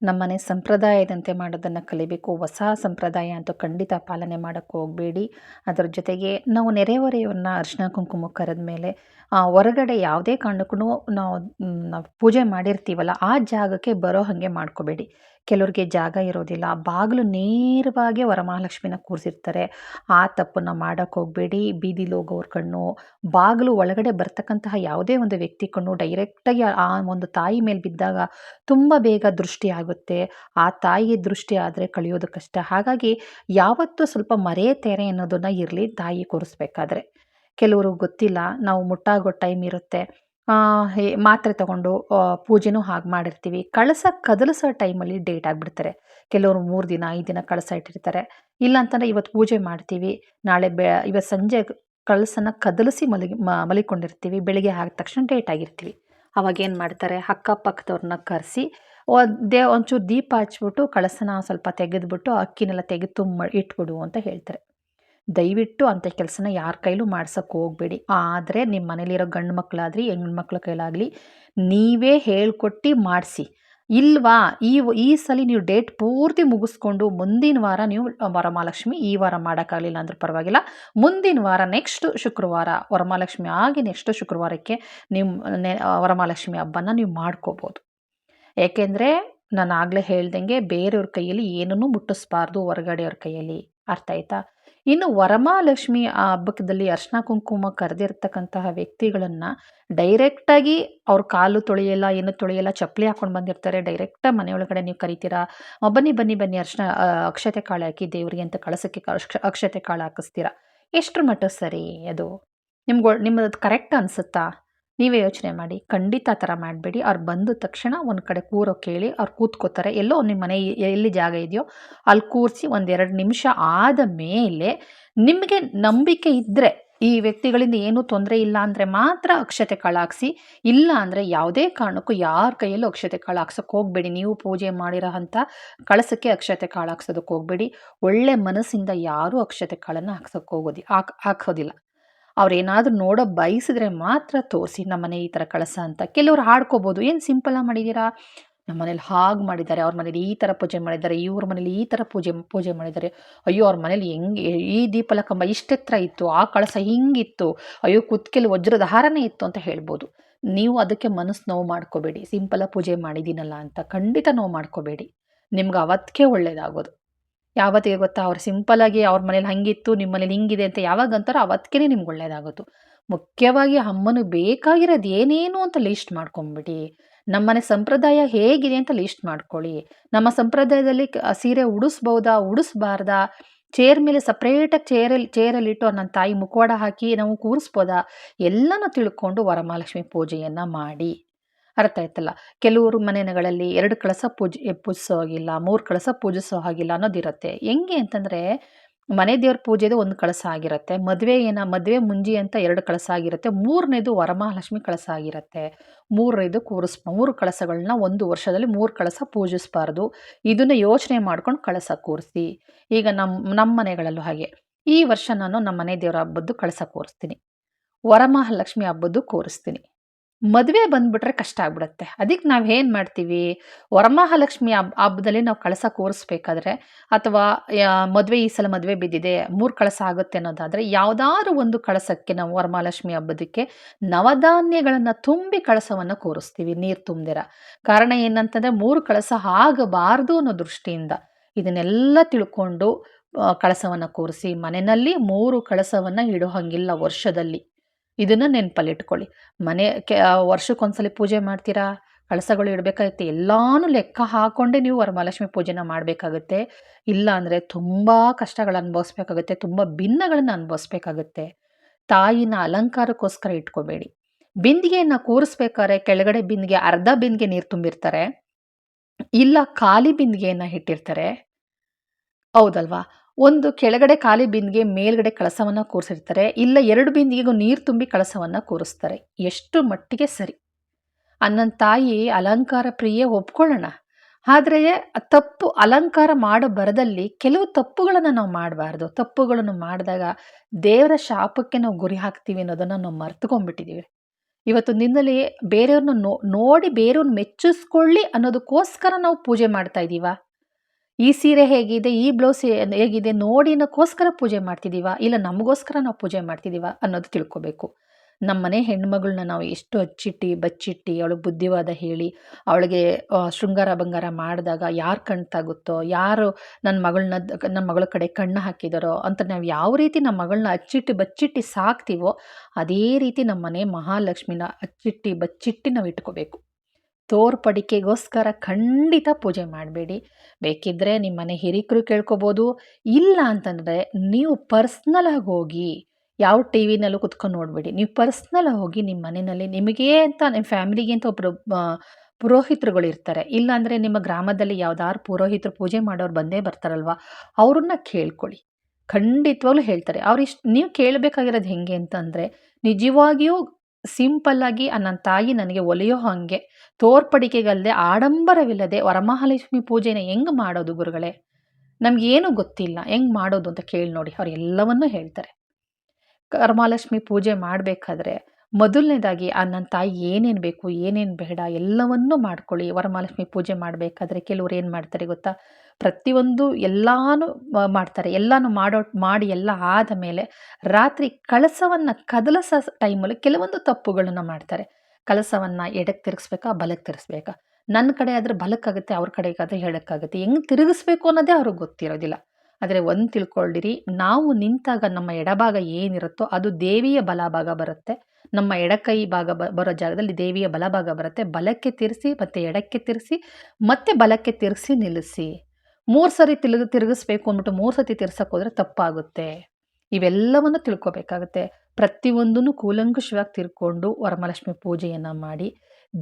ನಮ್ಮನೆ ಸಂಪ್ರದಾಯದಂತೆ ಮಾಡೋದನ್ನು ಕಲಿಬೇಕು. ಹೊಸ ಸಂಪ್ರದಾಯ ಅಂತೂ ಖಂಡಿತ ಪಾಲನೆ ಮಾಡೋಕ್ಕೆ ಹೋಗಬೇಡಿ. ಅದರ ಜೊತೆಗೆ ನಾವು ನೆರೆಹೊರೆಯವ್ರನ್ನ ಅರ್ಶಿನ ಕುಂಕುಮ ಕರೆದ ಮೇಲೆ ಹೊರಗಡೆ ಯಾವುದೇ ಕಾರಣಕ್ಕೂ ನಾವು ನಾವು ಪೂಜೆ ಮಾಡಿರ್ತೀವಲ್ಲ, ಆ ಜಾಗಕ್ಕೆ ಬರೋ ಹಾಗೆ ಮಾಡ್ಕೋಬೇಡಿ. ಕೆಲವ್ರಿಗೆ ಜಾಗ ಇರೋದಿಲ್ಲ. ಬಾಗಿಲು ನೇರವಾಗಿ ವರಮಹಾಲಕ್ಷ್ಮಿನ ಕೂರಿಸಿರ್ತಾರೆ. ಆ ತಪ್ಪನ್ನು ಮಾಡೋಕ್ಕೆ ಹೋಗಬೇಡಿ. ಬೀದಿಲಿ ಹೋಗೋರ ಕಣ್ಣು. ಬಾಗಿಲು ಒಳಗಡೆ ಬರ್ತಕ್ಕಂತಹ ಯಾವುದೇ ಒಂದು ವ್ಯಕ್ತಿ ಕಣ್ಣು ಡೈರೆಕ್ಟಾಗಿ ಆ ಒಂದು ತಾಯಿ ಮೇಲೆ ಬಿದ್ದಾಗ ತುಂಬ ಬೇಗ ದೃಷ್ಟಿ ಆಗುತ್ತೆ. ಆ ತಾಯಿಗೆ ದೃಷ್ಟಿ ಆದರೆ ಕಳಿಯೋದು ಕಷ್ಟ. ಹಾಗಾಗಿ ಯಾವತ್ತೂ ಸ್ವಲ್ಪ ಮರೆಯತೇರೆ ತೆರೆ ಅನ್ನೋದನ್ನು ಇರಲಿ ತಾಯಿ ಕೂರಿಸ್ಬೇಕಾದ್ರೆ. ಕೆಲವರು ಗೊತ್ತಿಲ್ಲ. ನಾವು ಮುಟ್ಟಾಗೋ ಟೈಮ್ ಇರುತ್ತೆ. ಮಾತ್ರೆ ತಗೊಂಡು ಪೂಜೆನೂ ಹಾಗೆ ಮಾಡಿರ್ತೀವಿ. ಕಳಸ ಕದಲಿಸೋ ಟೈಮಲ್ಲಿ ಡೇಟ್ ಆಗಿಬಿಡ್ತಾರೆ. ಕೆಲವರು ಮೂರು ದಿನ, ಐದು ದಿನ ಕಳಸ ಇಟ್ಟಿರ್ತಾರೆ. ಇಲ್ಲ ಅಂತಂದರೆ ಇವತ್ತು ಪೂಜೆ ಮಾಡ್ತೀವಿ. ನಾಳೆ ಬೆ ಇವತ್ತು ಸಂಜೆ ಕಳಸನ ಕದಲಿಸಿ ಮಲಗಿ ಮಲಿಕೊಂಡಿರ್ತೀವಿ. ಬೆಳಿಗ್ಗೆ ಆದ ತಕ್ಷಣ ಡೇಟ್ ಆಗಿರ್ತೀವಿ. ಅವಾಗ ಏನು ಮಾಡ್ತಾರೆ? ಅಕ್ಕಪಕ್ಕದವ್ರನ್ನ ಕರೆಸಿ ದೇ, ಒಂಚೂರು ದೀಪ ಹಚ್ಬಿಟ್ಟು ಕಳಸನ ಸ್ವಲ್ಪ ತೆಗೆದ್ಬಿಟ್ಟು ಅಕ್ಕಿನೆಲ್ಲ ತೆಗೆದು ತುಂಬ ಇಟ್ಬಿಡು ಅಂತ ಹೇಳ್ತಾರೆ. ದಯವಿಟ್ಟು ಅಂತ ಕೆಲಸನ ಯಾರ ಕೈಲೂ ಮಾಡ್ಸೋಕ್ಕೆ ಹೋಗಬೇಡಿ. ಆದರೆ ನಿಮ್ಮ ಮನೇಲಿರೋ ಗಂಡು ಮಕ್ಕಳಾದ್ರಿ ಮಕ್ಕಳ ಕೈಲಾಗಲಿ ನೀವೇ ಹೇಳ್ಕೊಟ್ಟು ಮಾಡಿಸಿ. ಇಲ್ವಾ? ಈ ಈ ಸಲ ನೀವು ಡೇಟ್ ಪೂರ್ತಿ ಮುಗಿಸ್ಕೊಂಡು ಮುಂದಿನ ವಾರ ನೀವು ವರಮಹಾಲಕ್ಷ್ಮಿ ಈ ವಾರ ಮಾಡೋಕ್ಕಾಗಲಿಲ್ಲ ಅಂದ್ರೆ ಪರವಾಗಿಲ್ಲ. ಮುಂದಿನ ವಾರ ನೆಕ್ಸ್ಟ್ ಶುಕ್ರವಾರ ವರಮಹಾಲಕ್ಷ್ಮಿ ಆಗಿ ನೆಕ್ಸ್ಟ್ ಶುಕ್ರವಾರಕ್ಕೆ ನೀವು ವರಮಹಾಲಕ್ಷ್ಮಿ ಹಬ್ಬನ ನೀವು ಮಾಡ್ಕೋಬೋದು. ಏಕೆಂದರೆ ನಾನು ಆಗಲೇ ಹೇಳ್ದಂಗೆ ಬೇರೆಯವ್ರ ಕೈಯಲ್ಲಿ ಏನನ್ನೂ ಮುಟ್ಟಿಸ್ಬಾರ್ದು ಹೊರಗಡೆಯವ್ರ ಕೈಯಲ್ಲಿ. ಅರ್ಥ ಆಯ್ತಾ? ಇನ್ನು ವರಮಹಾಲಕ್ಷ್ಮಿ ಆ ಹಬ್ಬದಲ್ಲಿ ಅರ್ಶಿನ ಕುಂಕುಮ ಕರೆದಿರ್ತಕ್ಕಂತಹ ವ್ಯಕ್ತಿಗಳನ್ನು ಡೈರೆಕ್ಟಾಗಿ ಅವ್ರ ಕಾಲು ತೊಳೆಯಲ್ಲ, ಏನು ತೊಳೆಯಲ್ಲ, ಚಪ್ಪಲಿ ಹಾಕೊಂಡು ಬಂದಿರ್ತಾರೆ. ಡೈರೆಕ್ಟಾಗಿ ಮನೆಯೊಳಗಡೆ ನೀವು ಕರಿತೀರಾ? ಬನ್ನಿ ಬನ್ನಿ ಬನ್ನಿ ಅರ್ಶಿನ ಅಕ್ಷತೆ ಕಾಳು ಹಾಕಿ ದೇವರಿಗೆ ಅಂತ ಕಳಸಕ್ಕೆ ಅಕ್ಷ, ಅಕ್ಷತೆ ಕಾಳು ಹಾಕಿಸ್ತೀರಾ? ಎಷ್ಟರ ಮಟ್ಟ ಸರಿ ಅದು? ನಿಮ್ಗೆ ನಿಮ್ಮದು ಕರೆಕ್ಟ್ ಅನಿಸುತ್ತಾ? ನೀವೇ ಯೋಚನೆ ಮಾಡಿ. ಖಂಡಿತ ಆ ಥರ ಮಾಡಬೇಡಿ. ಅವ್ರು ಬಂದ ತಕ್ಷಣ ಒಂದು ಕಡೆ ಕೂರೋ ಕೇಳಿ ಅವ್ರು ಕೂತ್ಕೋತಾರೆ. ಎಲ್ಲೋ ನಿಮ್ಮ ಮನೆ ಎಲ್ಲಿ ಜಾಗ ಇದೆಯೋ ಅಲ್ಲಿ ಕೂರಿಸಿ ಒಂದೆರಡು ನಿಮಿಷ ಆದ ಮೇಲೆ ನಿಮಗೆ ನಂಬಿಕೆ ಇದ್ದರೆ ಈ ವ್ಯಕ್ತಿಗಳಿಂದ ಏನೂ ತೊಂದರೆ ಇಲ್ಲ ಅಂದರೆ ಮಾತ್ರ ಅಕ್ಷತೆ ಕಾಳು ಹಾಕ್ಸಿ ಇಲ್ಲ ಅಂದರೆ ಯಾವುದೇ ಕಾರಣಕ್ಕೂ ಯಾರ ಕೈಯಲ್ಲೂ ಅಕ್ಷತೆ ಕಾಳು ಹಾಕ್ಸೋಕೆ ಹೋಗಬೇಡಿ. ನೀವು ಪೂಜೆ ಮಾಡಿರೋ ಕಳಸಕ್ಕೆ ಅಕ್ಷತೆ ಕಾಳಾಕ್ಸೋದಕ್ಕೆ ಹೋಗಬೇಡಿ. ಒಳ್ಳೆ ಮನಸ್ಸಿಂದ ಯಾರೂ ಅಕ್ಷತೆ ಕಾಳನ್ನು ಹಾಕ್ಸೋಕ್ಕೆ ಹೋಗೋದಿ, ಹಾಕ್ ಹಾಕೋದಿಲ್ಲ ಅವ್ರೇನಾದರೂ ನೋಡೋ ಬಯಸಿದ್ರೆ ಮಾತ್ರ ತೋರಿಸಿ ನಮ್ಮನೆ ಈ ಥರ ಕಳಸ ಅಂತ. ಕೆಲವ್ರು ಹಾಡ್ಕೋಬೋದು, ಏನು ಸಿಂಪಲಾಗಿ ಮಾಡಿದ್ದೀರಾ ನಮ್ಮ ಮನೇಲಿ ಹಾಗೆ ಮಾಡಿದ್ದಾರೆ, ಅವ್ರ ಮನೇಲಿ ಈ ಥರ ಪೂಜೆ ಮಾಡಿದ್ದಾರೆ, ಇವ್ರ ಮನೇಲಿ ಈ ಥರ ಪೂಜೆ ಪೂಜೆ ಮಾಡಿದ್ದಾರೆ. ಅಯ್ಯೋ, ಅವ್ರ ಮನೇಲಿ ಹೆಂಗೆ, ಈ ದೀಪಲ ಕಂಬ ಇಷ್ಟೆತ್ರ ಇತ್ತು, ಆ ಕಳಸ ಹಿಂಗಿತ್ತು, ಅಯ್ಯೋ, ಕುತ್ಕೆಲಿ ವಜ್ರದ ಹಾರನೇ ಇತ್ತು ಅಂತ ಹೇಳ್ಬೋದು. ನೀವು ಅದಕ್ಕೆ ಮನಸ್ಸು ನೋವು ಮಾಡ್ಕೋಬೇಡಿ ಸಿಂಪಲಾಗಿ ಪೂಜೆ ಮಾಡಿದ್ದೀನಲ್ಲ ಅಂತ ಖಂಡಿತ ನೋವು ಮಾಡ್ಕೋಬೇಡಿ. ನಿಮ್ಗೆ ಅವತ್ತಿಗೆ ಒಳ್ಳೇದಾಗೋದು. ಯಾವತ್ತಿಗೆ ಗೊತ್ತಾ? ಅವ್ರು ಸಿಂಪಲಾಗಿ ಅವ್ರ ಮನೇಲಿ ಹಂಗಿತ್ತು ನಿಮ್ಮ ಮನೇಲಿ ಹಿಂಗಿದೆ ಅಂತ ಯಾವಾಗ ಅಂತಾರೋ ಅವತ್ತಿಗೆ ನಿಮ್ಗೆ ಒಳ್ಳೇದಾಗುತ್ತೆ ಮುಖ್ಯವಾಗಿ ಅಮ್ಮನು ಬೇಕಾಗಿರೋದು ಏನೇನು ಅಂತ ಲಿಸ್ಟ್ ಮಾಡ್ಕೊಂಬಿಡಿ. ನಮ್ಮನೆ ಸಂಪ್ರದಾಯ ಹೇಗಿದೆ ಅಂತ ಲಿಸ್ಟ್ ಮಾಡ್ಕೊಳ್ಳಿ. ನಮ್ಮ ಸಂಪ್ರದಾಯದಲ್ಲಿ ಸೀರೆ ಉಡಿಸ್ಬೋದಾ? ಉಡಿಸ್ಬಾರ್ದಾ? ಚೇರ್ ಮೇಲೆ ಸಪ್ರೇಟಾಗಿ ಚೇರಲ್ಲಿ ಚೇರಲ್ಲಿ ಇಟ್ಟು ನನ್ನ ತಾಯಿ ಮುಖವಾಡ ಹಾಕಿ ನಾವು ಕೂರಿಸ್ಬೋದಾ? ಎಲ್ಲನೂ ತಿಳ್ಕೊಂಡು ವರಮಹಾಲಕ್ಷ್ಮಿ ಪೂಜೆಯನ್ನು ಮಾಡಿ. ಅರ್ಥ ಆಯ್ತಲ್ಲ. ಕೆಲವರು ಮನೆಗಳಲ್ಲಿ ಎರಡು ಕಳಸ ಪೂಜೆ ಪೂಜಿಸೋ ಹಾಗಿಲ್ಲ ಮೂರು ಕಳಸ ಪೂಜಿಸೋ ಹಾಗಿಲ್ಲ ಅನ್ನೋದಿರುತ್ತೆ ಹೆಂಗೆ ಅಂತಂದರೆ, ಮನೆ ದೇವ್ರ ಪೂಜೆದು ಒಂದು ಕಳಸ ಆಗಿರುತ್ತೆ, ಮದುವೆ ಏನ, ಮದುವೆ ಮುಂಜಿ ಅಂತ ಎರಡು ಕಳಸ ಆಗಿರುತ್ತೆ, ಮೂರನೇದು ವರಮಹಾಲಕ್ಷ್ಮಿ ಕಳಸ ಆಗಿರುತ್ತೆ, ಮೂರನೇದು ಕೂರಿಸ್ ಮೂರು ಕಳಸಗಳನ್ನ ಒಂದು ವರ್ಷದಲ್ಲಿ ಮೂರು ಕಳಸ ಪೂಜಿಸಬಾರ್ದು. ಇದನ್ನು ಯೋಚನೆ ಮಾಡ್ಕೊಂಡು ಕಳಸ ಕೂರಿಸಿ. ಈಗ ನಮ್ಮ ನಮ್ಮ ಮನೆಗಳಲ್ಲೂ ಹಾಗೆ. ಈ ವರ್ಷ ನಾನು ನಮ್ಮ ಮನೆ ದೇವರ ಹಬ್ಬದ್ದು ಕಳಸ ಕೂರಿಸ್ತೀನಿ. ವರಮಹಾಲಕ್ಷ್ಮಿ ಹಬ್ಬದ್ದು ಕೂರಿಸ್ತೀನಿ. ಮದುವೆ ಬಂದ್ಬಿಟ್ರೆ ಕಷ್ಟ ಆಗ್ಬಿಡುತ್ತೆ. ಅದಕ್ಕೆ ನಾವು ಏನು ಮಾಡ್ತೀವಿ? ವರಮಹಾಲಕ್ಷ್ಮಿ ಹಬ್ಬ ಹಬ್ಬದಲ್ಲಿ ನಾವು ಕಳಸ ಕೂರಿಸ್ಬೇಕಾದ್ರೆ ಅಥವಾ ಮದುವೆ ಈ ಸಲ ಮದುವೆ ಬಿದ್ದಿದೆ, ಮೂರು ಕಳಸ ಆಗುತ್ತೆ ಅನ್ನೋದಾದರೆ ಯಾವುದಾದ್ರೂ ಒಂದು ಕಳಸಕ್ಕೆ ನಾವು ವರಮಹಾಲಕ್ಷ್ಮಿ ಹಬ್ಬದಕ್ಕೆ ನವಧಾನ್ಯಗಳನ್ನು ತುಂಬಿ ಕಳಸವನ್ನು ಕೂರಿಸ್ತೀವಿ, ನೀರು ತುಂಬಿರ ಕಾರಣ ಏನಂತಂದರೆ ಮೂರು ಕಳಸ ಆಗಬಾರ್ದು ಅನ್ನೋ ದೃಷ್ಟಿಯಿಂದ ಇದನ್ನೆಲ್ಲ ತಿಳ್ಕೊಂಡು ಕಳಸವನ್ನು ಕೂರಿಸಿ ಮನೆಯಲ್ಲಿ ಮೂರು ಕಳಸವನ್ನು ಇಡೋ ಹಂಗಿಲ್ಲ ವರ್ಷದಲ್ಲಿ. ಇದನ್ನು ನೆನಪಲ್ಲಿಟ್ಕೊಳ್ಳಿ ಮನೆ ಕೆ ವರ್ಷಕ್ಕೊಂದ್ಸಲಿ ಪೂಜೆ ಮಾಡ್ತೀರಾ? ಕಳಸಗಳು ಇಡಬೇಕಾಗುತ್ತೆ. ಎಲ್ಲಾನು ಲೆಕ್ಕ ಹಾಕ್ಕೊಂಡೇ ನೀವು ವರಮಹಾಲಕ್ಷ್ಮಿ ಪೂಜೆನ ಮಾಡಬೇಕಾಗುತ್ತೆ. ಇಲ್ಲ ಅಂದರೆ ತುಂಬ ಕಷ್ಟಗಳು ಅನುಭವಿಸ್ಬೇಕಾಗುತ್ತೆ. ತುಂಬ ಭಿನ್ನಗಳನ್ನು ಅನುಭವಿಸ್ಬೇಕಾಗುತ್ತೆ. ತಾಯಿನ ಅಲಂಕಾರಕ್ಕೋಸ್ಕರ ಇಟ್ಕೋಬೇಡಿ. ಬಿಂದಿಗೆಯನ್ನು ಕೂರಿಸ್ಬೇಕಾದ್ರೆ ಕೆಳಗಡೆ ಬಿಂದಿಗೆ, ಅರ್ಧ ಬಿಂದಿಗೆ ನೀರು ತುಂಬಿರ್ತಾರೆ. ಇಲ್ಲ, ಖಾಲಿ ಬಿಂದಿಗೆಯನ್ನು ಇಟ್ಟಿರ್ತಾರೆ ಹೌದಲ್ವಾ? ಒಂದು ಕೆಳಗಡೆ ಖಾಲಿ ಬಿಂದಿಗೆ ಮೇಲ್ಗಡೆ ಕಳಸವನ್ನು ಕೂರಿಸಿರ್ತಾರೆ. ಇಲ್ಲ ಎರಡು ಬಿಂದಿಗೆಗೂ ನೀರು ತುಂಬಿ ಕಳಸವನ್ನು ಕೂರಿಸ್ತಾರೆ. ಎಷ್ಟು ಮಟ್ಟಿಗೆ ಸರಿ. ಅನ್ನನ್ ತಾಯಿ ಅಲಂಕಾರ ಪ್ರಿಯೆ ಒಪ್ಕೊಳ್ಳೋಣ. ಆದರೆ ತಪ್ಪು ಅಲಂಕಾರ ಮಾಡೋ ಬರದಲ್ಲಿ ಕೆಲವು ತಪ್ಪುಗಳನ್ನು ನಾವು ಮಾಡಬಾರ್ದು. ತಪ್ಪುಗಳನ್ನು ಮಾಡಿದಾಗ ದೇವರ ಶಾಪಕ್ಕೆ ನಾವು ಗುರಿ ಹಾಕ್ತೀವಿ ಅನ್ನೋದನ್ನು ನಾವು ಮರ್ತುಕೊಂಡ್ಬಿಟ್ಟಿದ್ದೀವಿ ಇವತ್ತು ನಿನ್ನಲ್ಲಿ ಬೇರೆಯವ್ರನ್ನ ನೋಡಿ ಬೇರೆಯವ್ರನ್ನ ಮೆಚ್ಚಿಸ್ಕೊಳ್ಳಿ ಅನ್ನೋದಕ್ಕೋಸ್ಕರ ನಾವು ಪೂಜೆ ಮಾಡ್ತಾ ಇದ್ದೀವ ಈ ಸೀರೆ ಹೇಗಿದೆ, ಈ ಬ್ಲೌಸ್ ಹೇಗಿದೆ ನೋಡಿನಕ್ಕೋಸ್ಕರ ಪೂಜೆ ಮಾಡ್ತಿದ್ದೀವ ಇಲ್ಲ ನಮಗೋಸ್ಕರ ನಾವು ಪೂಜೆ ಮಾಡ್ತಿದ್ದೀವ ಅನ್ನೋದು ತಿಳ್ಕೊಬೇಕು. ನಮ್ಮನೆ ಹೆಣ್ಮಗಳನ್ನ ನಾವು ಎಷ್ಟು ಅಚ್ಚಿಟ್ಟು, ಬಚ್ಚಿಟ್ಟು ಅವಳು ಬುದ್ಧಿವಾದ ಹೇಳಿ, ಅವಳಿಗೆ ಶೃಂಗಾರ ಬಂಗಾರ ಮಾಡಿದಾಗ ಯಾರು ಕಣ್ತಾಗುತ್ತೋ ಯಾರು ನನ್ನ ಮಗಳನ್ನ ನನ್ನ ಮಗಳ ಕಡೆ ಕಣ್ಣು ಹಾಕಿದಾರೋ ಅಂತ ನಾವು ಯಾವ ರೀತಿ ನಮ್ಮ ಮಗಳನ್ನ ಅಚ್ಚಿಟ್ಟು, ಬಚ್ಚಿಟ್ಟು ಸಾಕ್ತೀವೋ, ಅದೇ ರೀತಿ ನಮ್ಮ ಮನೆ ಮಹಾಲಕ್ಷ್ಮಿನ ಅಚ್ಚಿಟ್ಟು, ಬಚ್ಚಿಟ್ಟು ನಾವು ಇಟ್ಕೋಬೇಕು. ತೋರ್ಪಡಿಕೆಗೋಸ್ಕರ ಖಂಡಿತ ಪೂಜೆ ಮಾಡಬೇಡಿ. ಬೇಕಿದ್ದರೆ ನಿಮ್ಮ ಮನೆ ಹಿರಿಕರು ಕೇಳ್ಕೊಬೋದು. ಇಲ್ಲ ಅಂತಂದರೆ ನೀವು ಪರ್ಸ್ನಲಾಗಿ ಹೋಗಿ, ಯಾವ ಟಿ ವಿನಲ್ಲೂ ಕುತ್ಕೊಂಡು ನೋಡಬೇಡಿ. ನೀವು ಪರ್ಸ್ನಲಾಗಿ ಹೋಗಿ ನಿಮ್ಮ ಮನೆಯಲ್ಲಿ ನಿಮಗೆ ಅಂತ, ನಿಮ್ಮ ಫ್ಯಾಮಿಲಿಗೆ ಅಂತ ಒಬ್ಬರು ಪುರೋಹಿತರುಗಳು ಇರ್ತಾರೆ. ಇಲ್ಲಾಂದರೆ ನಿಮ್ಮ ಗ್ರಾಮದಲ್ಲಿ ಯಾವ್ದಾದ್ರು ಪುರೋಹಿತರು ಪೂಜೆ ಮಾಡೋರು ಬಂದೇ ಬರ್ತಾರಲ್ವ, ಅವ್ರನ್ನ ಕೇಳ್ಕೊಳ್ಳಿ. ಖಂಡಿತವಾಗ್ಲೂ ಹೇಳ್ತಾರೆ. ಅವ್ರು ಇಷ್ಟು ನೀವು ಕೇಳಬೇಕಾಗಿರೋದು ಹೆಂಗೆ ಅಂತಂದರೆ ನಿಜವಾಗಿಯೂ ಸಿಂಪಲ್ಲಾಗಿ ನನ್ನ ತಾಯಿ ನನಗೆ ಒಲೆಯೋ ಹಾಗೆ ತೋರ್ಪಡಿಕೆಗಲ್ಲದೆ ಆಡಂಬರವಿಲ್ಲದೆ ವರಮಹಾಲಕ್ಷ್ಮಿ ಪೂಜೆನ ಹೆಂಗೆ ಮಾಡೋದು ಗುರುಗಳೇ? ನಮಗೇನು ಗೊತ್ತಿಲ್ಲ, ಹೆಂಗೆ ಮಾಡೋದು ಅಂತ ಕೇಳಿ ನೋಡಿ ಅವ್ರು ಎಲ್ಲವನ್ನೂ ಹೇಳ್ತಾರೆ. ವರಮಹಾಲಕ್ಷ್ಮಿ ಪೂಜೆ ಮಾಡಬೇಕಾದ್ರೆ ಮೊದಲನೇದಾಗಿ ಆ ನನ್ನ ತಾಯಿ ಏನೇನು ಬೇಕು, ಏನೇನು ಬೇಡ ಎಲ್ಲವನ್ನೂ ಮಾಡ್ಕೊಳ್ಳಿ. ವರಮಹಾಲಕ್ಷ್ಮಿ ಪೂಜೆ ಮಾಡಬೇಕಾದ್ರೆ ಕೆಲವ್ರು ಏನು ಮಾಡ್ತಾರೆ ಗೊತ್ತಾ? ಪ್ರತಿಯೊಂದು ಎಲ್ಲಾನು ಮಾಡ್ತಾರೆ. ಎಲ್ಲಾನು ಮಾಡೋ, ಮಾಡಿ ಎಲ್ಲ ಆದ ಮೇಲೆ ರಾತ್ರಿ ಕಳಸವನ್ನು ಕದಲಸ ಟೈಮಲ್ಲಿ ಕೆಲವೊಂದು ತಪ್ಪುಗಳನ್ನು ಮಾಡ್ತಾರೆ. ಕಲಸವನ್ನು ಎಡಕ್ಕೆ ತಿರುಗಿಸ್ಬೇಕಾ ಬಲಕ್ಕೆ ತಿರುಗಿಸ್ಬೇಕಾ? ನನ್ನ ಕಡೆ ಆದರೆ ಬಲಕ್ಕಾಗುತ್ತೆ, ಅವ್ರ ಕಡೆಗಾದರೆ ಹೇಳೋಕ್ಕಾಗುತ್ತೆ ಹೆಂಗೆ ತಿರುಗಿಸ್ಬೇಕು ಅನ್ನೋದೇ ಅವ್ರಿಗೆ ಗೊತ್ತಿರೋದಿಲ್ಲ. ಆದರೆ ಒಂದು ತಿಳ್ಕೊಳ್ಳಿರಿ ನಾವು ನಿಂತಾಗ ನಮ್ಮ ಎಡಭಾಗ ಏನಿರುತ್ತೋ ಅದು ದೇವಿಯ ಬಲಭಾಗ ಬರುತ್ತೆ. ನಮ್ಮ ಎಡಕೈ ಭಾಗ ಬರೋ ಜಾಗದಲ್ಲಿ ದೇವಿಯ ಬಲಭಾಗ ಬರುತ್ತೆ. ಬಲಕ್ಕೆ ತಿರ್ಸಿ ಮತ್ತು ಎಡಕ್ಕೆ ತಿರ್ಸಿ ಮತ್ತೆ ಬಲಕ್ಕೆ ತಿರ್ಸಿ ನಿಲ್ಲಿಸಿ. ಮೂರು ಸರಿ ತಿರುಗಿ, ತಿರುಗಿಸ್ಬೇಕು ಅಂದ್ಬಿಟ್ಟು ಮೂರು ಸತಿ ತಿರ್ಸಕ್ಕೆ ಹೋದರೆ ತಪ್ಪಾಗುತ್ತೆ. ಇವೆಲ್ಲವನ್ನು ತಿಳ್ಕೊಬೇಕಾಗುತ್ತೆ. ಪ್ರತಿಯೊಂದನ್ನು ಕೂಲಂಕುಷವಾಗಿ ತಿರ್ಕೊಂಡು ವರಮಹಾಲಕ್ಷ್ಮಿ ಪೂಜೆಯನ್ನು ಮಾಡಿ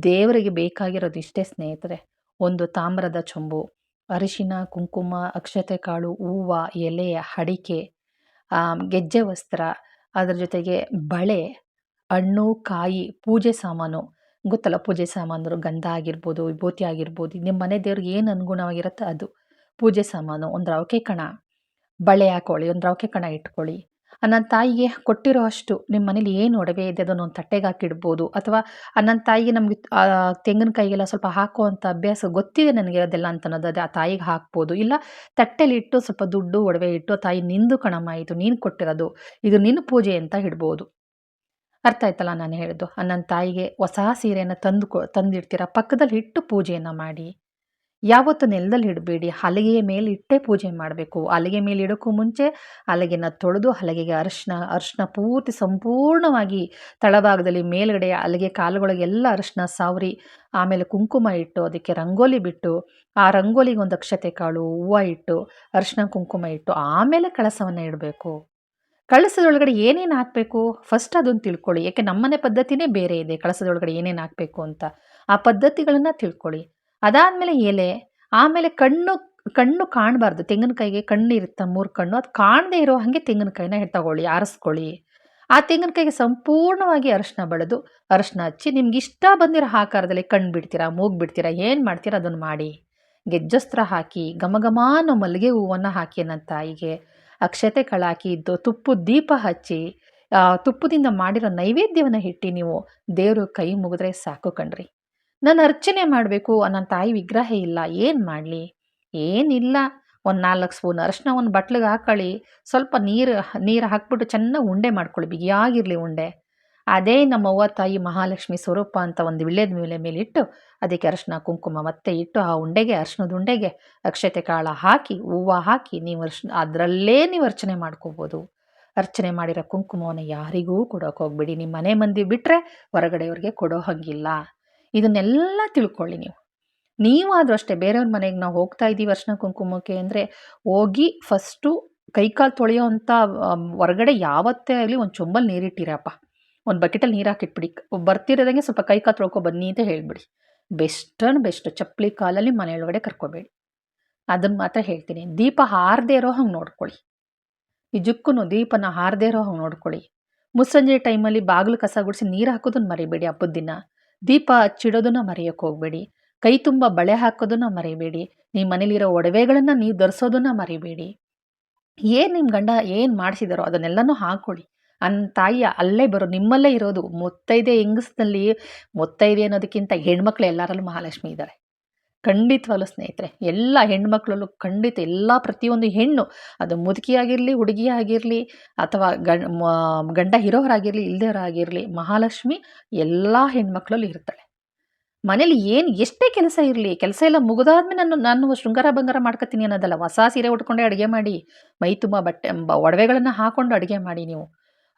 ದೇವರಿಗೆ ಬೇಕಾಗಿರೋದು ಇಷ್ಟೇ ಸ್ನೇಹಿತರೆ. ಒಂದು ತಾಮ್ರದ ಚೊಂಬು, ಅರಿಶಿನ, ಕುಂಕುಮ, ಅಕ್ಷತೆ ಕಾಳು, ಹೂವು, ಎಲೆ, ಅಡಿಕೆ ಗೆಜ್ಜೆ ವಸ್ತ್ರ, ಅದರ ಜೊತೆಗೆ ಬಳೆ ಹಣ್ಣು, ಕಾಯಿ, ಪೂಜೆ ಸಾಮಾನು. ಗೊತ್ತಲ್ಲ, ಪೂಜೆ ಸಾಮಾನು ಗಂಧ ಆಗಿರ್ಬೋದು, ವಿಭೂತಿ ಆಗಿರ್ಬೋದು ನಿಮ್ಮ ಮನೆ ದೇವ್ರಿಗೆ ಏನು ಅನುಗುಣವಾಗಿರುತ್ತೆ ಅದು. ಪೂಜೆ ಸಾಮಾನು, ಒಂದು ರವಕೆ ಕಣ, ಬಳೆ ಹಾಕೊಳ್ಳಿ, ಒಂದು ರವಕೆ ಕಣ ಇಟ್ಕೊಳ್ಳಿ. ನನ್ನ ತಾಯಿಗೆ ಕೊಟ್ಟಿರೋ ಅಷ್ಟು ನಿಮ್ಮ ಮನೇಲಿ ಏನು ಒಡವೆ ಇದೆ ಅದನ್ನು ಒಂದು ತಟ್ಟೆಗೆ ಹಾಕಿಡ್ಬೋದು, ಅಥವಾ ನನ್ನ ತಾಯಿಗೆ ನಮಗೆ ತೆಂಗಿನಕಾಯಿಗೆಲ್ಲ ಸ್ವಲ್ಪ ಹಾಕುವಂಥ ಅಭ್ಯಾಸ ಗೊತ್ತಿದೆ ನನಗೆ ಅದೆಲ್ಲ ಅಂತ ಅನ್ನೋದು ಅದೇ ಆ ತಾಯಿಗೆ ಹಾಕ್ಬೋದು. ಇಲ್ಲ, ತಟ್ಟೆಲಿ ಇಟ್ಟು ಸ್ವಲ್ಪ ದುಡ್ಡು, ಒಡವೆ ಇಟ್ಟು ತಾಯಿ ನಿಂದು ಕಣಮ್ಮ, ಇದು ನೀನು ಕೊಟ್ಟಿರೋದು, ಇದು ನಿನ್ನ ಪೂಜೆ ಅಂತ ಇಡ್ಬೋದು. ಅರ್ಥ ಆಯ್ತಲ್ಲ ನಾನು ಹೇಳಿದ್ದು. ನನ್ನ ತಾಯಿಗೆ ಹೊಸ ಸೀರೆಯನ್ನು ತಂದು ಕೊ, ತಂದಿಡ್ತೀರ? ಪಕ್ಕದಲ್ಲಿ ಇಟ್ಟು ಪೂಜೆಯನ್ನು ಮಾಡಿ. ಯಾವತ್ತು ನೆಲದಲ್ಲಿ ಇಡಬೇಡಿ. ಹಲಗೆಯ ಮೇಲೆ ಇಟ್ಟೇ ಪೂಜೆ ಮಾಡಬೇಕು. ಹಲಗೆ ಮೇಲೆ ಇಡೋಕ್ಕೂ ಮುಂಚೆ ಹಲಗೆನ ತೊಳೆದು ಹಲಗೆಗೆ ಅರಿಶಿನ ಅರಿಶಿನ ಪೂರ್ತಿ ಸಂಪೂರ್ಣವಾಗಿ ತಳಭಾಗದಲ್ಲಿ ಮೇಲುಗಡೆ ಹಲಗೆ ಕಾಲುಗಳಿಗೆಲ್ಲ ಅರಿಶಿನ ಸಾವರಿ, ಆಮೇಲೆ ಕುಂಕುಮ ಇಟ್ಟು ಅದಕ್ಕೆ ರಂಗೋಲಿ ಬಿಟ್ಟು, ಆ ರಂಗೋಲಿಗೆ ಒಂದು ಅಕ್ಷತೆ ಕಾಳು ಹೂವು ಇಟ್ಟು, ಅರಿಶಿನ ಕುಂಕುಮ ಇಟ್ಟು, ಆಮೇಲೆ ಕಳಸವನ್ನು ಇಡಬೇಕು. ಕಳಸದೊಳಗಡೆ ಏನೇನು ಹಾಕಬೇಕು? ಫಸ್ಟ್ ಅದನ್ನು ತಿಳ್ಕೊಳ್ಳಿ. ಯಾಕೆ ನಮ್ಮನೆ ಪದ್ಧತಿನೇ ಬೇರೆ ಇದೆ. ಕಳಸದೊಳಗಡೆ ಏನೇನು ಹಾಕಬೇಕು ಅಂತ. ಆ ಪದ್ಧತಿಗಳನ್ನು ತಿಳ್ಕೊಳ್ಳಿ. ಅದಾದಮೇಲೆ ಎಲೆ, ಆಮೇಲೆ ಕಣ್ಣು ಕಣ್ಣು ಕಾಣಬಾರ್ದು. ತೆಂಗಿನಕಾಯಿಗೆ ಕಣ್ಣು ಇರುತ್ತೆ ಮೂರು ಕಣ್ಣು. ಅದು ಕಾಣದೇ ಇರೋ ಹಾಗೆ ತೆಂಗಿನಕಾಯಿನ ತಗೊಳ್ಳಿ, ಆರಿಸ್ಕೊಳ್ಳಿ. ಆ ತೆಂಗಿನಕಾಯಿಗೆ ಸಂಪೂರ್ಣವಾಗಿ ಅರಶಿನ ಬೆಳೆದು ಅರಶಿನ ಹಚ್ಚಿ ನಿಮ್ಗೆ ಇಷ್ಟ ಬಂದಿರೋ ಆಕಾರದಲ್ಲಿ ಕಣ್ಣು ಬಿಡ್ತೀರಾ, ಮೂಗು ಬಿಡ್ತೀರಾ, ಏನು ಮಾಡ್ತೀರಾ ಅದನ್ನು ಮಾಡಿ. ಗೆಜ್ಜಸ್ತ್ರ ಹಾಕಿ, ಘಮ ಮಲ್ಲಿಗೆ ಹೂವನ್ನು ಹಾಕಿ ನನ್ನ ತಾಯಿಗೆ ಅಕ್ಷತೆ ಕಳಾಕಿ ಇದ್ದು ತುಪ್ಪದ ದೀಪ ಹಚ್ಚಿ ತುಪ್ಪದಿಂದ ಮಾಡಿರೋ ನೈವೇದ್ಯವನ್ನು ಇಟ್ಟು ನೀವು ದೇವರು ಕೈ ಮುಗಿದ್ರೆ ಸಾಕು ಕಣ್ರಿ. ನಾನು ಅರ್ಚನೆ ಮಾಡಬೇಕು ನನ್ನ ತಾಯಿ ವಿಗ್ರಹ ಇಲ್ಲ, ಏನು ಮಾಡಲಿ? ಏನಿಲ್ಲ. ಒಂದು ನಾಲ್ಕು ಸ್ಪೂನ್ ಅರಿಶಿನ ಒಂದು ಬಟ್ಲಿಗೆ ಹಾಕೊಳ್ಳಿ ಸ್ವಲ್ಪ ನೀರು ನೀರು ಹಾಕ್ಬಿಟ್ಟು ಚೆನ್ನಾಗಿ ಉಂಡೆ ಮಾಡ್ಕೊಳ್ಳಿ, ಬಿಗಿಯಾಗಿರಲಿ ಉಂಡೆ. ಅದೇ ನಮ್ಮವ್ವ ತಾಯಿ ಮಹಾಲಕ್ಷ್ಮಿ ಸ್ವರೂಪ ಅಂತ ಒಂದು ವಿಳ್ಯದ ಮೇಲೆ ಮೇಲಿಟ್ಟು ಅದಕ್ಕೆ ಅರಶಿನ, ಕುಂಕುಮ ಮತ್ತೆ ಇಟ್ಟು ಆ ಉಂಡೆಗೆ ಅರ್ಶನದ ಉಂಡೆಗೆ ಅಕ್ಷತೆ ಕಾಳ ಹಾಕಿ, ಹೂವು ಹಾಕಿ ನೀವು ಅರ್ಶಿನ ಅದರಲ್ಲೇ ನೀವು ಅರ್ಚನೆ ಮಾಡ್ಕೋಬೋದು. ಅರ್ಚನೆ ಮಾಡಿರೋ ಕುಂಕುಮವನ್ನು ಯಾರಿಗೂ ಕೊಡೋಕೆ ಹೋಗ್ಬೇಡಿ. ನಿಮ್ಮ ಮನೆ ಮಂದಿ ಬಿಟ್ಟರೆ ಹೊರಗಡೆಯವ್ರಿಗೆ ಕೊಡೋ ಹಾಗಿಲ್ಲ. ಇದನ್ನೆಲ್ಲ ತಿಳ್ಕೊಳ್ಳಿ ನೀವು. ನೀವಾದರೂ ಅಷ್ಟೇ ಬೇರೆಯವ್ರ ಮನೆಗೆ ನಾವು ಹೋಗ್ತಾ ಇದ್ದೀವಿ ಅರ್ಶಿನ ಕುಂಕುಮಕ್ಕೆ ಅಂದರೆ ಹೋಗಿ ಫಸ್ಟು ಕೈಕಾಲು ತೊಳೆಯೋ ಅಂಥ ಹೊರಗಡೆ ಯಾವತ್ತೇ ಆಗಲಿ ಒಂದು ಚೊಂಬಲ್ ನೀರಿಟ್ಟಿರಪ್ಪ. ಒಂದು ಬಕೆಟಲ್ಲಿ ನೀರು ಹಾಕಿಟ್ಬಿಡಿ ಬರ್ತಿರೋದಂಗೆ ಸ್ವಲ್ಪ ಕೈ ಕಾ ತೊಳ್ಕೊ ಬನ್ನಿ ಅಂತ ಹೇಳಿಬಿಡಿ. ಬೆಸ್ಟನ್ ಬೆಸ್ಟ್ ಚಪ್ಪಲಿ ಕಾಲಲ್ಲಿ ಮನೆಯೊಳಗಡೆ ಕರ್ಕೋಬೇಡಿ. ಅದನ್ನು ಮಾತ್ರ ಹೇಳ್ತೀನಿ. ದೀಪ ಹಾರದೇ ಇರೋ ಹಂಗೆ ನೋಡ್ಕೊಳ್ಳಿ. ನಿಜಕ್ಕೂ ದೀಪನ ಹಾರದೇ ಇರೋ ಹಂಗೆ ನೋಡ್ಕೊಳ್ಳಿ. ಮುಸ್ಸಂಜೆ ಟೈಮಲ್ಲಿ ಬಾಗಿಲು ಕಸ ಗುಡಿಸಿ ನೀರು ಹಾಕೋದನ್ನು ಮರಿಬೇಡಿ ಹಬ್ಬದ ದಿನ. ದೀಪ ಹಚ್ಚಿಡೋದನ್ನ ಮರೆಯೋಕ್ಕೆ ಹೋಗಬೇಡಿ. ಕೈ ತುಂಬ ಬಳೆ ಹಾಕೋದನ್ನ ಮರಿಬೇಡಿ. ನಿಮ್ಮ ಮನೇಲಿರೋ ಒಡವೆಗಳನ್ನು ನೀವು ಧರಿಸೋದನ್ನ ಮರಿಬೇಡಿ. ಏನು ನಿಮ್ಮ ಗಂಡ ಏನು ಮಾಡಿಸಿದಾರೋ ಅದನ್ನೆಲ್ಲನೂ ಹಾಕ್ಕೊಳ್ಳಿ ಅನ್ ತಾಯಿಯ ಅಲ್ಲೇ ಬರೋ, ನಿಮ್ಮಲ್ಲೇ ಇರೋದು, ಮುತ್ತೈದೆ ಹೆಂಗಸ್ನಲ್ಲಿ, ಮುತ್ತೈದೆ ಅನ್ನೋದಕ್ಕಿಂತ ಹೆಣ್ಮಕ್ಳು ಎಲ್ಲರಲ್ಲೂ ಮಹಾಲಕ್ಷ್ಮಿ ಇದ್ದಾರೆ. ಖಂಡಿತವಾಗಲೂ ಸ್ನೇಹಿತರೆ, ಎಲ್ಲ ಹೆಣ್ಮಕ್ಳಲ್ಲೂ ಖಂಡಿತ ಎಲ್ಲ ಪ್ರತಿಯೊಂದು ಹೆಣ್ಣು, ಅದು ಮುದುಕಿಯಾಗಿರಲಿ ಹುಡುಗಿ ಆಗಿರಲಿ ಅಥವಾ ಗಂಡ ಇರೋರಾಗಿರಲಿ ಇಲ್ಲದವರಾಗಿರಲಿ ಮಹಾಲಕ್ಷ್ಮಿ ಎಲ್ಲ ಹೆಣ್ಮಕ್ಳಲ್ಲೂ ಇರ್ತಾಳೆ. ಮನೇಲಿ ಏನು ಎಷ್ಟೇ ಕೆಲಸ ಇರಲಿ, ಕೆಲಸ ಎಲ್ಲ ಮುಗಿದಾದ್ಮೇಲೆ ನಾನು ನಾನು ಶೃಂಗಾರ ಬಂಗಾರ ಮಾಡ್ಕೊತೀನಿ ಅನ್ನೋದಲ್ಲ, ಹೊಸ ಸೀರೆ ಉಟ್ಕೊಂಡೆ ಅಡುಗೆ ಮಾಡಿ, ಮೈ ತುಂಬ ಬಟ್ಟೆ ಒಡವೆಗಳನ್ನು ಹಾಕ್ಕೊಂಡು ಅಡುಗೆ ಮಾಡಿ ನೀವು.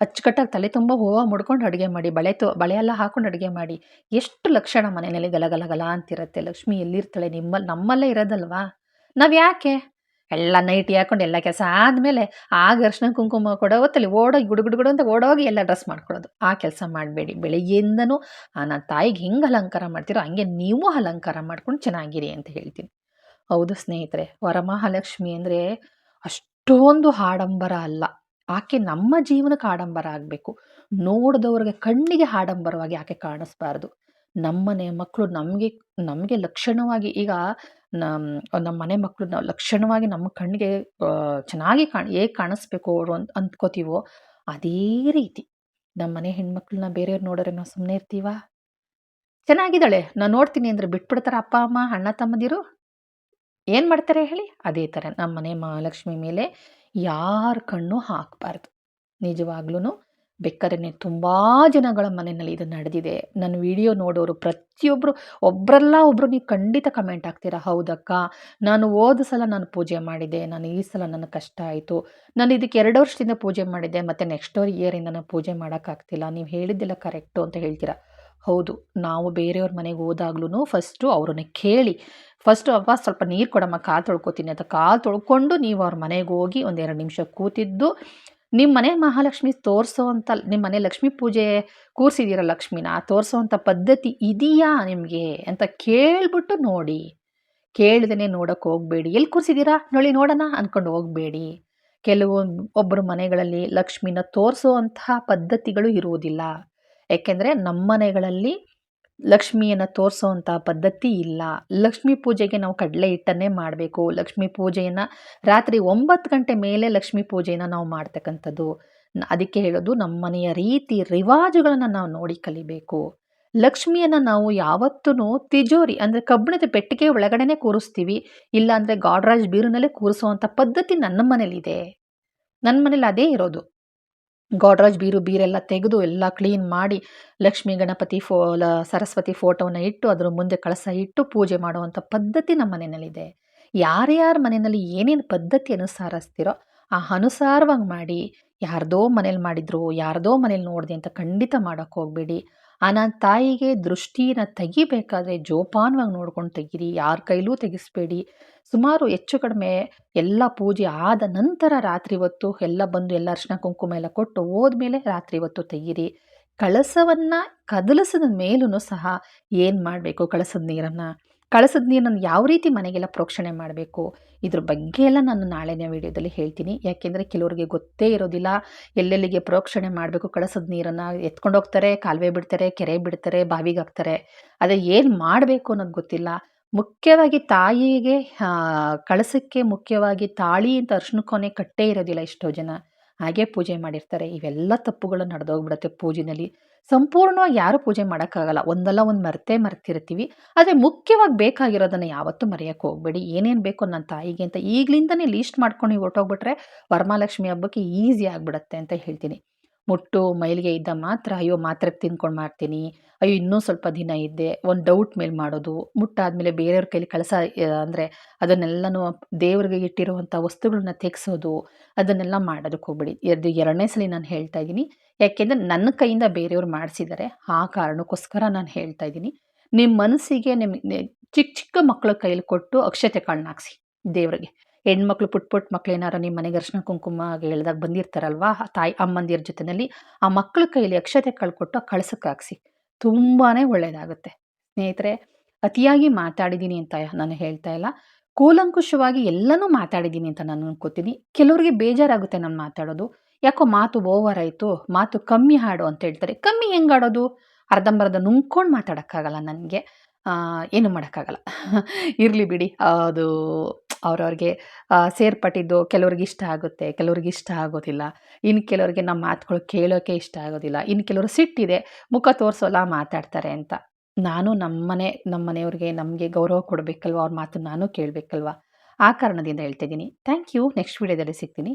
ಅಚ್ಚುಕಟ್ಟಾಗಿ ತಲೆ ತುಂಬ ಹೂವು ಮುಡ್ಕೊಂಡು ಅಡುಗೆ ಮಾಡಿ, ಬಳೆ ತು, ಬಳೆ ಎಲ್ಲ ಹಾಕೊಂಡು ಅಡುಗೆ ಮಾಡಿ, ಎಷ್ಟು ಲಕ್ಷಣ ಮನೆಯಲ್ಲಿ ಗಲಗಲಗಲ ಅಂತಿರುತ್ತೆ ಲಕ್ಷ್ಮಿ ಎಲ್ಲಿರ್ತಾಳೆ ನಿಮ್ಮಲ್ಲಿ ನಮ್ಮಲ್ಲೇ ಇರೋದಲ್ವಾ? ನಾವು ಯಾಕೆ? ಎಲ್ಲ ನೈಟಿ ಹಾಕೊಂಡು ಎಲ್ಲ ಕೆಲಸ ಆದಮೇಲೆ ಆಗ ಅರ್ಶಿನ ಕುಂಕುಮ ಕೊಡೋ ಹೊತ್ತಲ್ಲಿ ಓಡೋಗಿ ಗುಡುಗುಡುಗುಡು ಅಂತ ಓಡೋಗಿ ಎಲ್ಲ ಡ್ರೆಸ್ ಮಾಡ್ಕೊಳ್ಳೋದು. ಆ ಕೆಲಸ ಮಾಡಬೇಡಿ. ಬೆಳಗ್ಗೆಯಿಂದನೂ ನನ್ನ ತಾಯಿಗೆ ಹೆಂಗೆ ಅಲಂಕಾರ ಮಾಡ್ತೀರೋ ಹಂಗೆ ನೀವು ಅಲಂಕಾರ ಮಾಡ್ಕೊಂಡು ಚೆನ್ನಾಗಿರಿ ಅಂತ ಹೇಳ್ತೀನಿ. ಹೌದು ಸ್ನೇಹಿತರೆ, ವರಮಹಾಲಕ್ಷ್ಮಿ ಅಂದರೆ ಅಷ್ಟೊಂದು ಹಾಡಂಬರ ಅಲ್ಲ. ಆಕೆ ನಮ್ಮ ಜೀವನಕ್ಕೆ ಆಡಂಬರ ಆಗಬೇಕು. ನೋಡಿದವ್ರಿಗೆ ಕಣ್ಣಿಗೆ ಆಡಂಬರವಾಗಿ ಆಕೆ ಕಾಣಿಸ್ಬಾರ್ದು. ನಮ್ಮನೆ ಮಕ್ಕಳು ನಮಗೆ ನಮಗೆ ಲಕ್ಷಣವಾಗಿ ಈಗ ನಮ್ಮ ಮನೆ ಮಕ್ಕಳು ನಾವು ಲಕ್ಷಣವಾಗಿ ನಮ್ಮ ಕಣ್ಣಿಗೆ ಚೆನ್ನಾಗಿ ಕಾಣ್, ಹೇಗೆ ಕಾಣಿಸ್ಬೇಕು ಅವರು ಅಂತ ಅಂದ್ಕೋತೀವೋ ಅದೇ ರೀತಿ. ನಮ್ಮ ಮನೆ ಹೆಣ್ಮಕ್ಳನ್ನ ಬೇರೆಯವ್ರು ನೋಡೋರೆ ನಾವು ಸುಮ್ಮನೆ ಇರ್ತೀವ? ಚೆನ್ನಾಗಿದ್ದಾಳೆ. ನಾನು ನೋಡ್ತೀನಿ ಅಂದರೆ ಬಿಟ್ಬಿಡ್ತಾರ ಅಪ್ಪ, ಅಮ್ಮ, ಅಣ್ಣ, ತಮ್ಮದಿರು? ಏನು ಮಾಡ್ತಾರೆ ಹೇಳಿ? ಅದೇ ಥರ ನಮ್ಮ ಮನೆ ಮಹಾಲಕ್ಷ್ಮಿ ಮೇಲೆ ಯಾರ ಕಣ್ಣು ಹಾಕಬಾರ್ದು. ನಿಜವಾಗ್ಲೂ ಬೇಕಾದ್ರೆ ತುಂಬ ಜನಗಳ ಮನೆಯಲ್ಲಿ ಇದು ನಡೆದಿದೆ. ನನ್ನ ವಿಡಿಯೋ ನೋಡೋರು ಪ್ರತಿಯೊಬ್ಬರು ಒಬ್ಬರಲ್ಲ ಒಬ್ಬರು ನೀವು ಖಂಡಿತ ಕಮೆಂಟ್ ಆಗ್ತೀರಾ ಹೌದಕ್ಕ? ನಾನು ಹೋದ ಸಲ ನಾನು ಪೂಜೆ ಮಾಡಿದೆ ನಾನು ಈ ಸಲ ನನಗೆ ಕಷ್ಟ ಆಯಿತು. ನಾನು ಇದಕ್ಕೆ ಎರಡು ವರ್ಷದಿಂದ ಪೂಜೆ ಮಾಡಿದ್ದೆ, ಮತ್ತು ನೆಕ್ಸ್ಟ್ ಇಯರಿಂದ ನಾನು ಪೂಜೆ ಮಾಡೋಕ್ಕಾಗ್ತಿಲ್ಲ. ನೀವು ಹೇಳಿದ್ದೆಲ್ಲ ಕರೆಕ್ಟು ಅಂತ ಹೇಳ್ತೀರಾ? ಹೌದು, ನಾವು ಬೇರೆಯವ್ರ ಮನೆಗೆ ಹೋದಾಗ್ಲೂ ಫಸ್ಟು ಅವ್ರನ್ನ ಕೇಳಿ ಫಸ್ಟು ಅಪ್ಪ ಸ್ವಲ್ಪ ನೀರು ಕೊಡಮ್ಮ, ಕಾಲು ತೊಳ್ಕೊತೀನಿ ಅಂತ ಕಾಲು ತೊಳ್ಕೊಂಡು ನೀವು ಅವ್ರ ಮನೆಗೆ ಹೋಗಿ ಒಂದೆರಡು ನಿಮಿಷ ಕೂತಿದ್ದು ನಿಮ್ಮ ಮನೆ ಮಹಾಲಕ್ಷ್ಮಿ ತೋರಿಸೋ ಅಂತ ನಿಮ್ಮ ಮನೆ ಲಕ್ಷ್ಮೀ ಪೂಜೆ ಕೂರಿಸಿದ್ದೀರ ಲಕ್ಷ್ಮಿನ ತೋರಿಸೋವಂಥ ಪದ್ಧತಿ ಇದೆಯಾ ನಿಮಗೆ ಅಂತ ಕೇಳಿಬಿಟ್ಟು ನೋಡಿ. ಕೇಳ್ದೇ ನೋಡೋಕೆ ಹೋಗಬೇಡಿ. ಎಲ್ಲಿ ಕೂರಿಸಿದ್ದೀರಾ ನೋಡಿ ನೋಡೋಣ ಅಂದ್ಕೊಂಡು ಹೋಗಬೇಡಿ. ಕೆಲವೊಂದು ಒಬ್ಬರು ಮನೆಗಳಲ್ಲಿ ಲಕ್ಷ್ಮಿನ ತೋರಿಸೋ ಅಂತಹ ಪದ್ಧತಿಗಳು ಇರುವುದಿಲ್ಲ. ಏಕೆಂದರೆ ನಮ್ಮ ಮನೆಗಳಲ್ಲಿ ಲಕ್ಷ್ಮಿಯನ್ನು ತೋರಿಸೋವಂಥ ಪದ್ಧತಿ ಇಲ್ಲ. ಲಕ್ಷ್ಮೀ ಪೂಜೆಗೆ ನಾವು ಕಡಲೆ ಹಿಟ್ಟನ್ನೇ ಮಾಡಬೇಕು. ಲಕ್ಷ್ಮೀ ಪೂಜೆಯನ್ನು ರಾತ್ರಿ ಒಂಬತ್ತು ಗಂಟೆ ಮೇಲೆ ಲಕ್ಷ್ಮೀ ಪೂಜೆಯನ್ನು ನಾವು ಮಾಡ್ತಕ್ಕಂಥದ್ದು. ಅದಕ್ಕೆ ಹೇಳೋದು ನಮ್ಮ ಮನೆಯ ರೀತಿ ರಿವಾಜುಗಳನ್ನು ನಾವು ನೋಡಿ ಕಲಿಬೇಕು. ಲಕ್ಷ್ಮಿಯನ್ನು ನಾವು ಯಾವತ್ತೂ ತಿಜೋರಿ ಅಂದರೆ ಕಬ್ಬಿಣದ ಪೆಟ್ಟಿಗೆ ಒಳಗಡೆನೆ ಕೂರಿಸ್ತೀವಿ. ಇಲ್ಲಾಂದರೆ ಗಾಡ್ರಾಜ್ ಬೀರಿನಲ್ಲೇ ಕೂರಿಸುವಂಥ ಪದ್ಧತಿ ನನ್ನ ಮನೇಲಿದೆ. ನನ್ನ ಮನೇಲಿ ಅದೇ ಇರೋದು. ಗೋಡ್ರಾಜ್ ಬೀರು ಬೀರೆಲ್ಲ ತೆಗೆದು ಎಲ್ಲ ಕ್ಲೀನ್ ಮಾಡಿ ಲಕ್ಷ್ಮೀ, ಗಣಪತಿ ಫೋ ಸರಸ್ವತಿ ಫೋಟೋವನ್ನು ಇಟ್ಟು ಅದರ ಮುಂದೆ ಕಳಸ ಇಟ್ಟು ಪೂಜೆ ಮಾಡುವಂಥ ಪದ್ಧತಿ ನಮ್ಮ ಮನೆಯಲ್ಲಿದೆ. ಯಾರ್ಯಾರ ಮನೆಯಲ್ಲಿ ಏನೇನು ಪದ್ಧತಿ ಅನುಸರಿಸ್ತಿರೋ ಆ ಅನುಸಾರವಾಗಿ ಮಾಡಿ ಯಾರ್ದೋ ಮನೇಲಿ ಮಾಡಿದ್ರು, ಯಾರ್ದೋ ಮನೇಲಿ ನೋಡಿದೆ ಅಂತ ಖಂಡಿತ ಮಾಡೋಕ್ಕೆ ಹೋಗಬೇಡಿ. ಆ ನನ್ನ ತಾಯಿಗೆ ದೃಷ್ಟಿನ ತೆಗಿಬೇಕಾದ್ರೆ ಜೋಪಾನವಾಗಿ ನೋಡ್ಕೊಂಡು ತೆಗೀರಿ, ಯಾರ ಕೈಲೂ ತೆಗಿಸ್ಬೇಡಿ. ಸುಮಾರು ಹೆಚ್ಚು ಕಡಿಮೆ ಎಲ್ಲ ಪೂಜೆ ಆದ ನಂತರ ರಾತ್ರಿ ಹೊತ್ತು ಎಲ್ಲ ಬಂದು ಎಲ್ಲ ಅರ್ಶಿನ ಕುಂಕುಮ ಎಲ್ಲ ಕೊಟ್ಟು ಹೋದ್ಮೇಲೆ ರಾತ್ರಿ ಹೊತ್ತು ತೆಗೀರಿ. ಕಳಸವನ್ನು ಕದಲಿಸಿದ ಮೇಲೂ ಸಹ ಏನು ಮಾಡಬೇಕು ಕಳಸದ ನೀರನ್ನು? ಕಳಸದ ನೀರನ್ನು ಯಾವ ರೀತಿ ಮನೆಗೆಲ್ಲ ಪ್ರೋಕ್ಷಣೆ ಮಾಡಬೇಕು? ಇದ್ರ ಬಗ್ಗೆ ಎಲ್ಲ ನಾನು ನಾಳೆನೇ ವಿಡಿಯೋದಲ್ಲಿ ಹೇಳ್ತೀನಿ. ಯಾಕೆಂದರೆ ಕೆಲವರಿಗೆ ಗೊತ್ತೇ ಇರೋದಿಲ್ಲ. ಎಲ್ಲೆಲ್ಲಿಗೆ ಪ್ರೋಕ್ಷಣೆ ಮಾಡಬೇಕು ಕಳಸದ ನೀರನ್ನು? ಎತ್ಕೊಂಡು ಹೋಗ್ತಾರೆ, ಕಾಲುವೆ ಬಿಡ್ತಾರೆ, ಕೆರೆ ಬಿಡ್ತಾರೆ, ಬಾವಿಗೆ ಹಾಕ್ತಾರೆ. ಅದೇ ಏನು ಮಾಡಬೇಕು ಅನ್ನೋದು ಗೊತ್ತಿಲ್ಲ. ಮುಖ್ಯವಾಗಿ ತಾಯಿಗೆ ಕಳಸಕ್ಕೆ ಮುಖ್ಯವಾಗಿ ತಾಳಿ ಅಂತ ಅರ್ಶನ ಕೊನೆ ಕಟ್ಟೇ ಇರೋದಿಲ್ಲ ಎಷ್ಟೋ ಜನ. ಹಾಗೆ ಪೂಜೆ ಮಾಡಿರ್ತಾರೆ. ಇವೆಲ್ಲ ತಪ್ಪುಗಳು ನಡೆದೋಗ್ಬಿಡುತ್ತೆ ಪೂಜೆನಲ್ಲಿ. ಸಂಪೂರ್ಣವಾಗಿ ಯಾರೂ ಪೂಜೆ ಮಾಡೋಕ್ಕಾಗಲ್ಲ. ಒಂದಲ್ಲ ಒಂದು ಮರೆತೇ ಮರೆತಿರ್ತೀವಿ. ಆದರೆ ಮುಖ್ಯವಾಗಿ ಬೇಕಾಗಿರೋದನ್ನು ಯಾವತ್ತೂ ಮರೆಯೋಕ್ಕೆ ಹೋಗಬೇಡಿ. ಏನೇನು ಬೇಕು ನನ್ನ ತಾಯಿಗೆ ಅಂತ ಈಗಲಿಂದನೇ ಲೀಸ್ಟ್ ಮಾಡ್ಕೊಂಡು ನೀವು ಹೊರಟೋಗ್ಬಿಟ್ರೆ ವರಮಹಾಲಕ್ಷ್ಮಿ ಹಬ್ಬಕ್ಕೆ ಈಸಿ ಆಗಿಬಿಡತ್ತೆ ಅಂತ ಹೇಳ್ತೀನಿ. ಮುಟ್ಟು ಮೈಲಿಗೆ ಇದ್ದ ಮಾತ್ರ, ಅಯ್ಯೋ ಮಾತ್ರ ತಿಂದ್ಕೊಂಡು ಮಾಡ್ತೀನಿ. ಅಯ್ಯೋ, ಇನ್ನೂ ಸ್ವಲ್ಪ ದಿನ ಇದ್ದೆ ಒಂದು ಡೌಟ್ ಮೇಲೆ ಮಾಡೋದು. ಮುಟ್ಟಾದಮೇಲೆ ಬೇರೆಯವ್ರ ಕೈಲಿ ಕಳಸ ಅಂದರೆ ಅದನ್ನೆಲ್ಲನೂ ದೇವ್ರಿಗೆ ಇಟ್ಟಿರುವಂಥ ವಸ್ತುಗಳನ್ನ ತೆಗೆಸೋದು, ಅದನ್ನೆಲ್ಲ ಮಾಡೋದಕ್ಕೆ ಹೋಗ್ಬಿಡಿ. ಎರಡು ಎರಡನೇ ಸಲ ನಾನು ಹೇಳ್ತಾ ಇದ್ದೀನಿ. ಯಾಕೆಂದರೆ ನನ್ನ ಕೈಯಿಂದ ಬೇರೆಯವ್ರು ಮಾಡಿಸಿದ್ದಾರೆ ಆ ಕಾರಣಕ್ಕೋಸ್ಕರ ನಾನು ಹೇಳ್ತಾ ಇದ್ದೀನಿ. ನಿಮ್ಮ ಮನಸ್ಸಿಗೆ ನಿಮ್ಮ ಚಿಕ್ಕ ಚಿಕ್ಕ ಮಕ್ಕಳ ಕೈಲಿ ಕೊಟ್ಟು ಅಕ್ಷತೆ ಕಾಳನ್ನ ಹಾಕ್ಸಿ ದೇವ್ರಿಗೆ. ಹೆಣ್ಮಕ್ಳು ಪುಟ್ ಪುಟ್ ಮಕ್ಳು ಏನಾರು ನಿಮ್ಮ ಮನೆಗೆ ಅರ್ಶಿನ ಕುಂಕುಮ ಹೇಳ್ದಾಗ ಬಂದಿರ್ತಾರಲ್ವಾ? ತಾಯಿ, ಅಮ್ಮಂದಿರ ಜೊತೆಯಲ್ಲಿ ಆ ಮಕ್ಕಳ ಕೈಲಿ ಅಕ್ಷತೆ ಕಳ್ಕೊಟ್ಟು ಆ ಹಾಕ್ಸಿ. ತುಂಬಾ ಒಳ್ಳೆಯದಾಗುತ್ತೆ ಸ್ನೇಹಿತರೆ, ಅತಿಯಾಗಿ ಮಾತಾಡಿದ್ದೀನಿ ಅಂತ ನಾನು ಹೇಳ್ತಾ ಇಲ್ಲ. ಕೂಲಂಕುಷವಾಗಿ ಎಲ್ಲನೂ ಮಾತಾಡಿದ್ದೀನಿ ಅಂತ ನಾನು ಅನ್ಕೋತೀನಿ. ಕೆಲವರಿಗೆ ಬೇಜಾರಾಗುತ್ತೆ ನಾನು ಮಾತಾಡೋದು. ಯಾಕೋ ಮಾತು ಓವರ್ ಆಯಿತು, ಮಾತು ಕಮ್ಮಿ ಹಾಡು ಅಂತ ಹೇಳ್ತಾರೆ. ಕಮ್ಮಿ ಹೆಂಗೆ ಆಡೋದು ಅರ್ಧಂಬರ್ಧ ನುಂಗ್ಕೊಂಡು ಮಾತಾಡೋಕ್ಕಾಗಲ್ಲ ನನಗೆ. ಏನು ಮಾಡೋಕ್ಕಾಗಲ್ಲ. ಇರಲಿ ಬಿಡಿ. ಅದು ಅವ್ರವ್ರಿಗೆ ಸೇರ್ಪಟ್ಟಿದ್ದು ಕೆಲವ್ರಿಗೆ ಇಷ್ಟ ಆಗುತ್ತೆ, ಕೆಲವ್ರಿಗೆ ಇಷ್ಟ ಆಗೋದಿಲ್ಲ. ಇನ್ನು ಕೆಲವ್ರಿಗೆ ನಮ್ಮ ಮಾತುಗಳು ಕೇಳೋಕೆ ಇಷ್ಟ ಆಗೋದಿಲ್ಲ. ಇನ್ನು ಕೆಲವರು ಸಿಟ್ಟಿದೆ, ಮುಖ ತೋರಿಸೋಲ್ಲ ಮಾತಾಡ್ತಾರೆ ಅಂತ. ನಾನು ನಮ್ಮನೆ, ನಮ್ಮನೆಯವ್ರಿಗೆ ನಮಗೆ ಗೌರವ ಕೊಡಬೇಕಲ್ವ, ಅವ್ರ ಮಾತು ನಾನು ಕೇಳಬೇಕಲ್ವ? ಆ ಕಾರಣದಿಂದ ಹೇಳ್ತಿದ್ದೀನಿ. Thank you. ನೆಕ್ಸ್ಟ್ ವೀಡಿಯೋದಲ್ಲಿ ಸಿಗ್ತೀನಿ.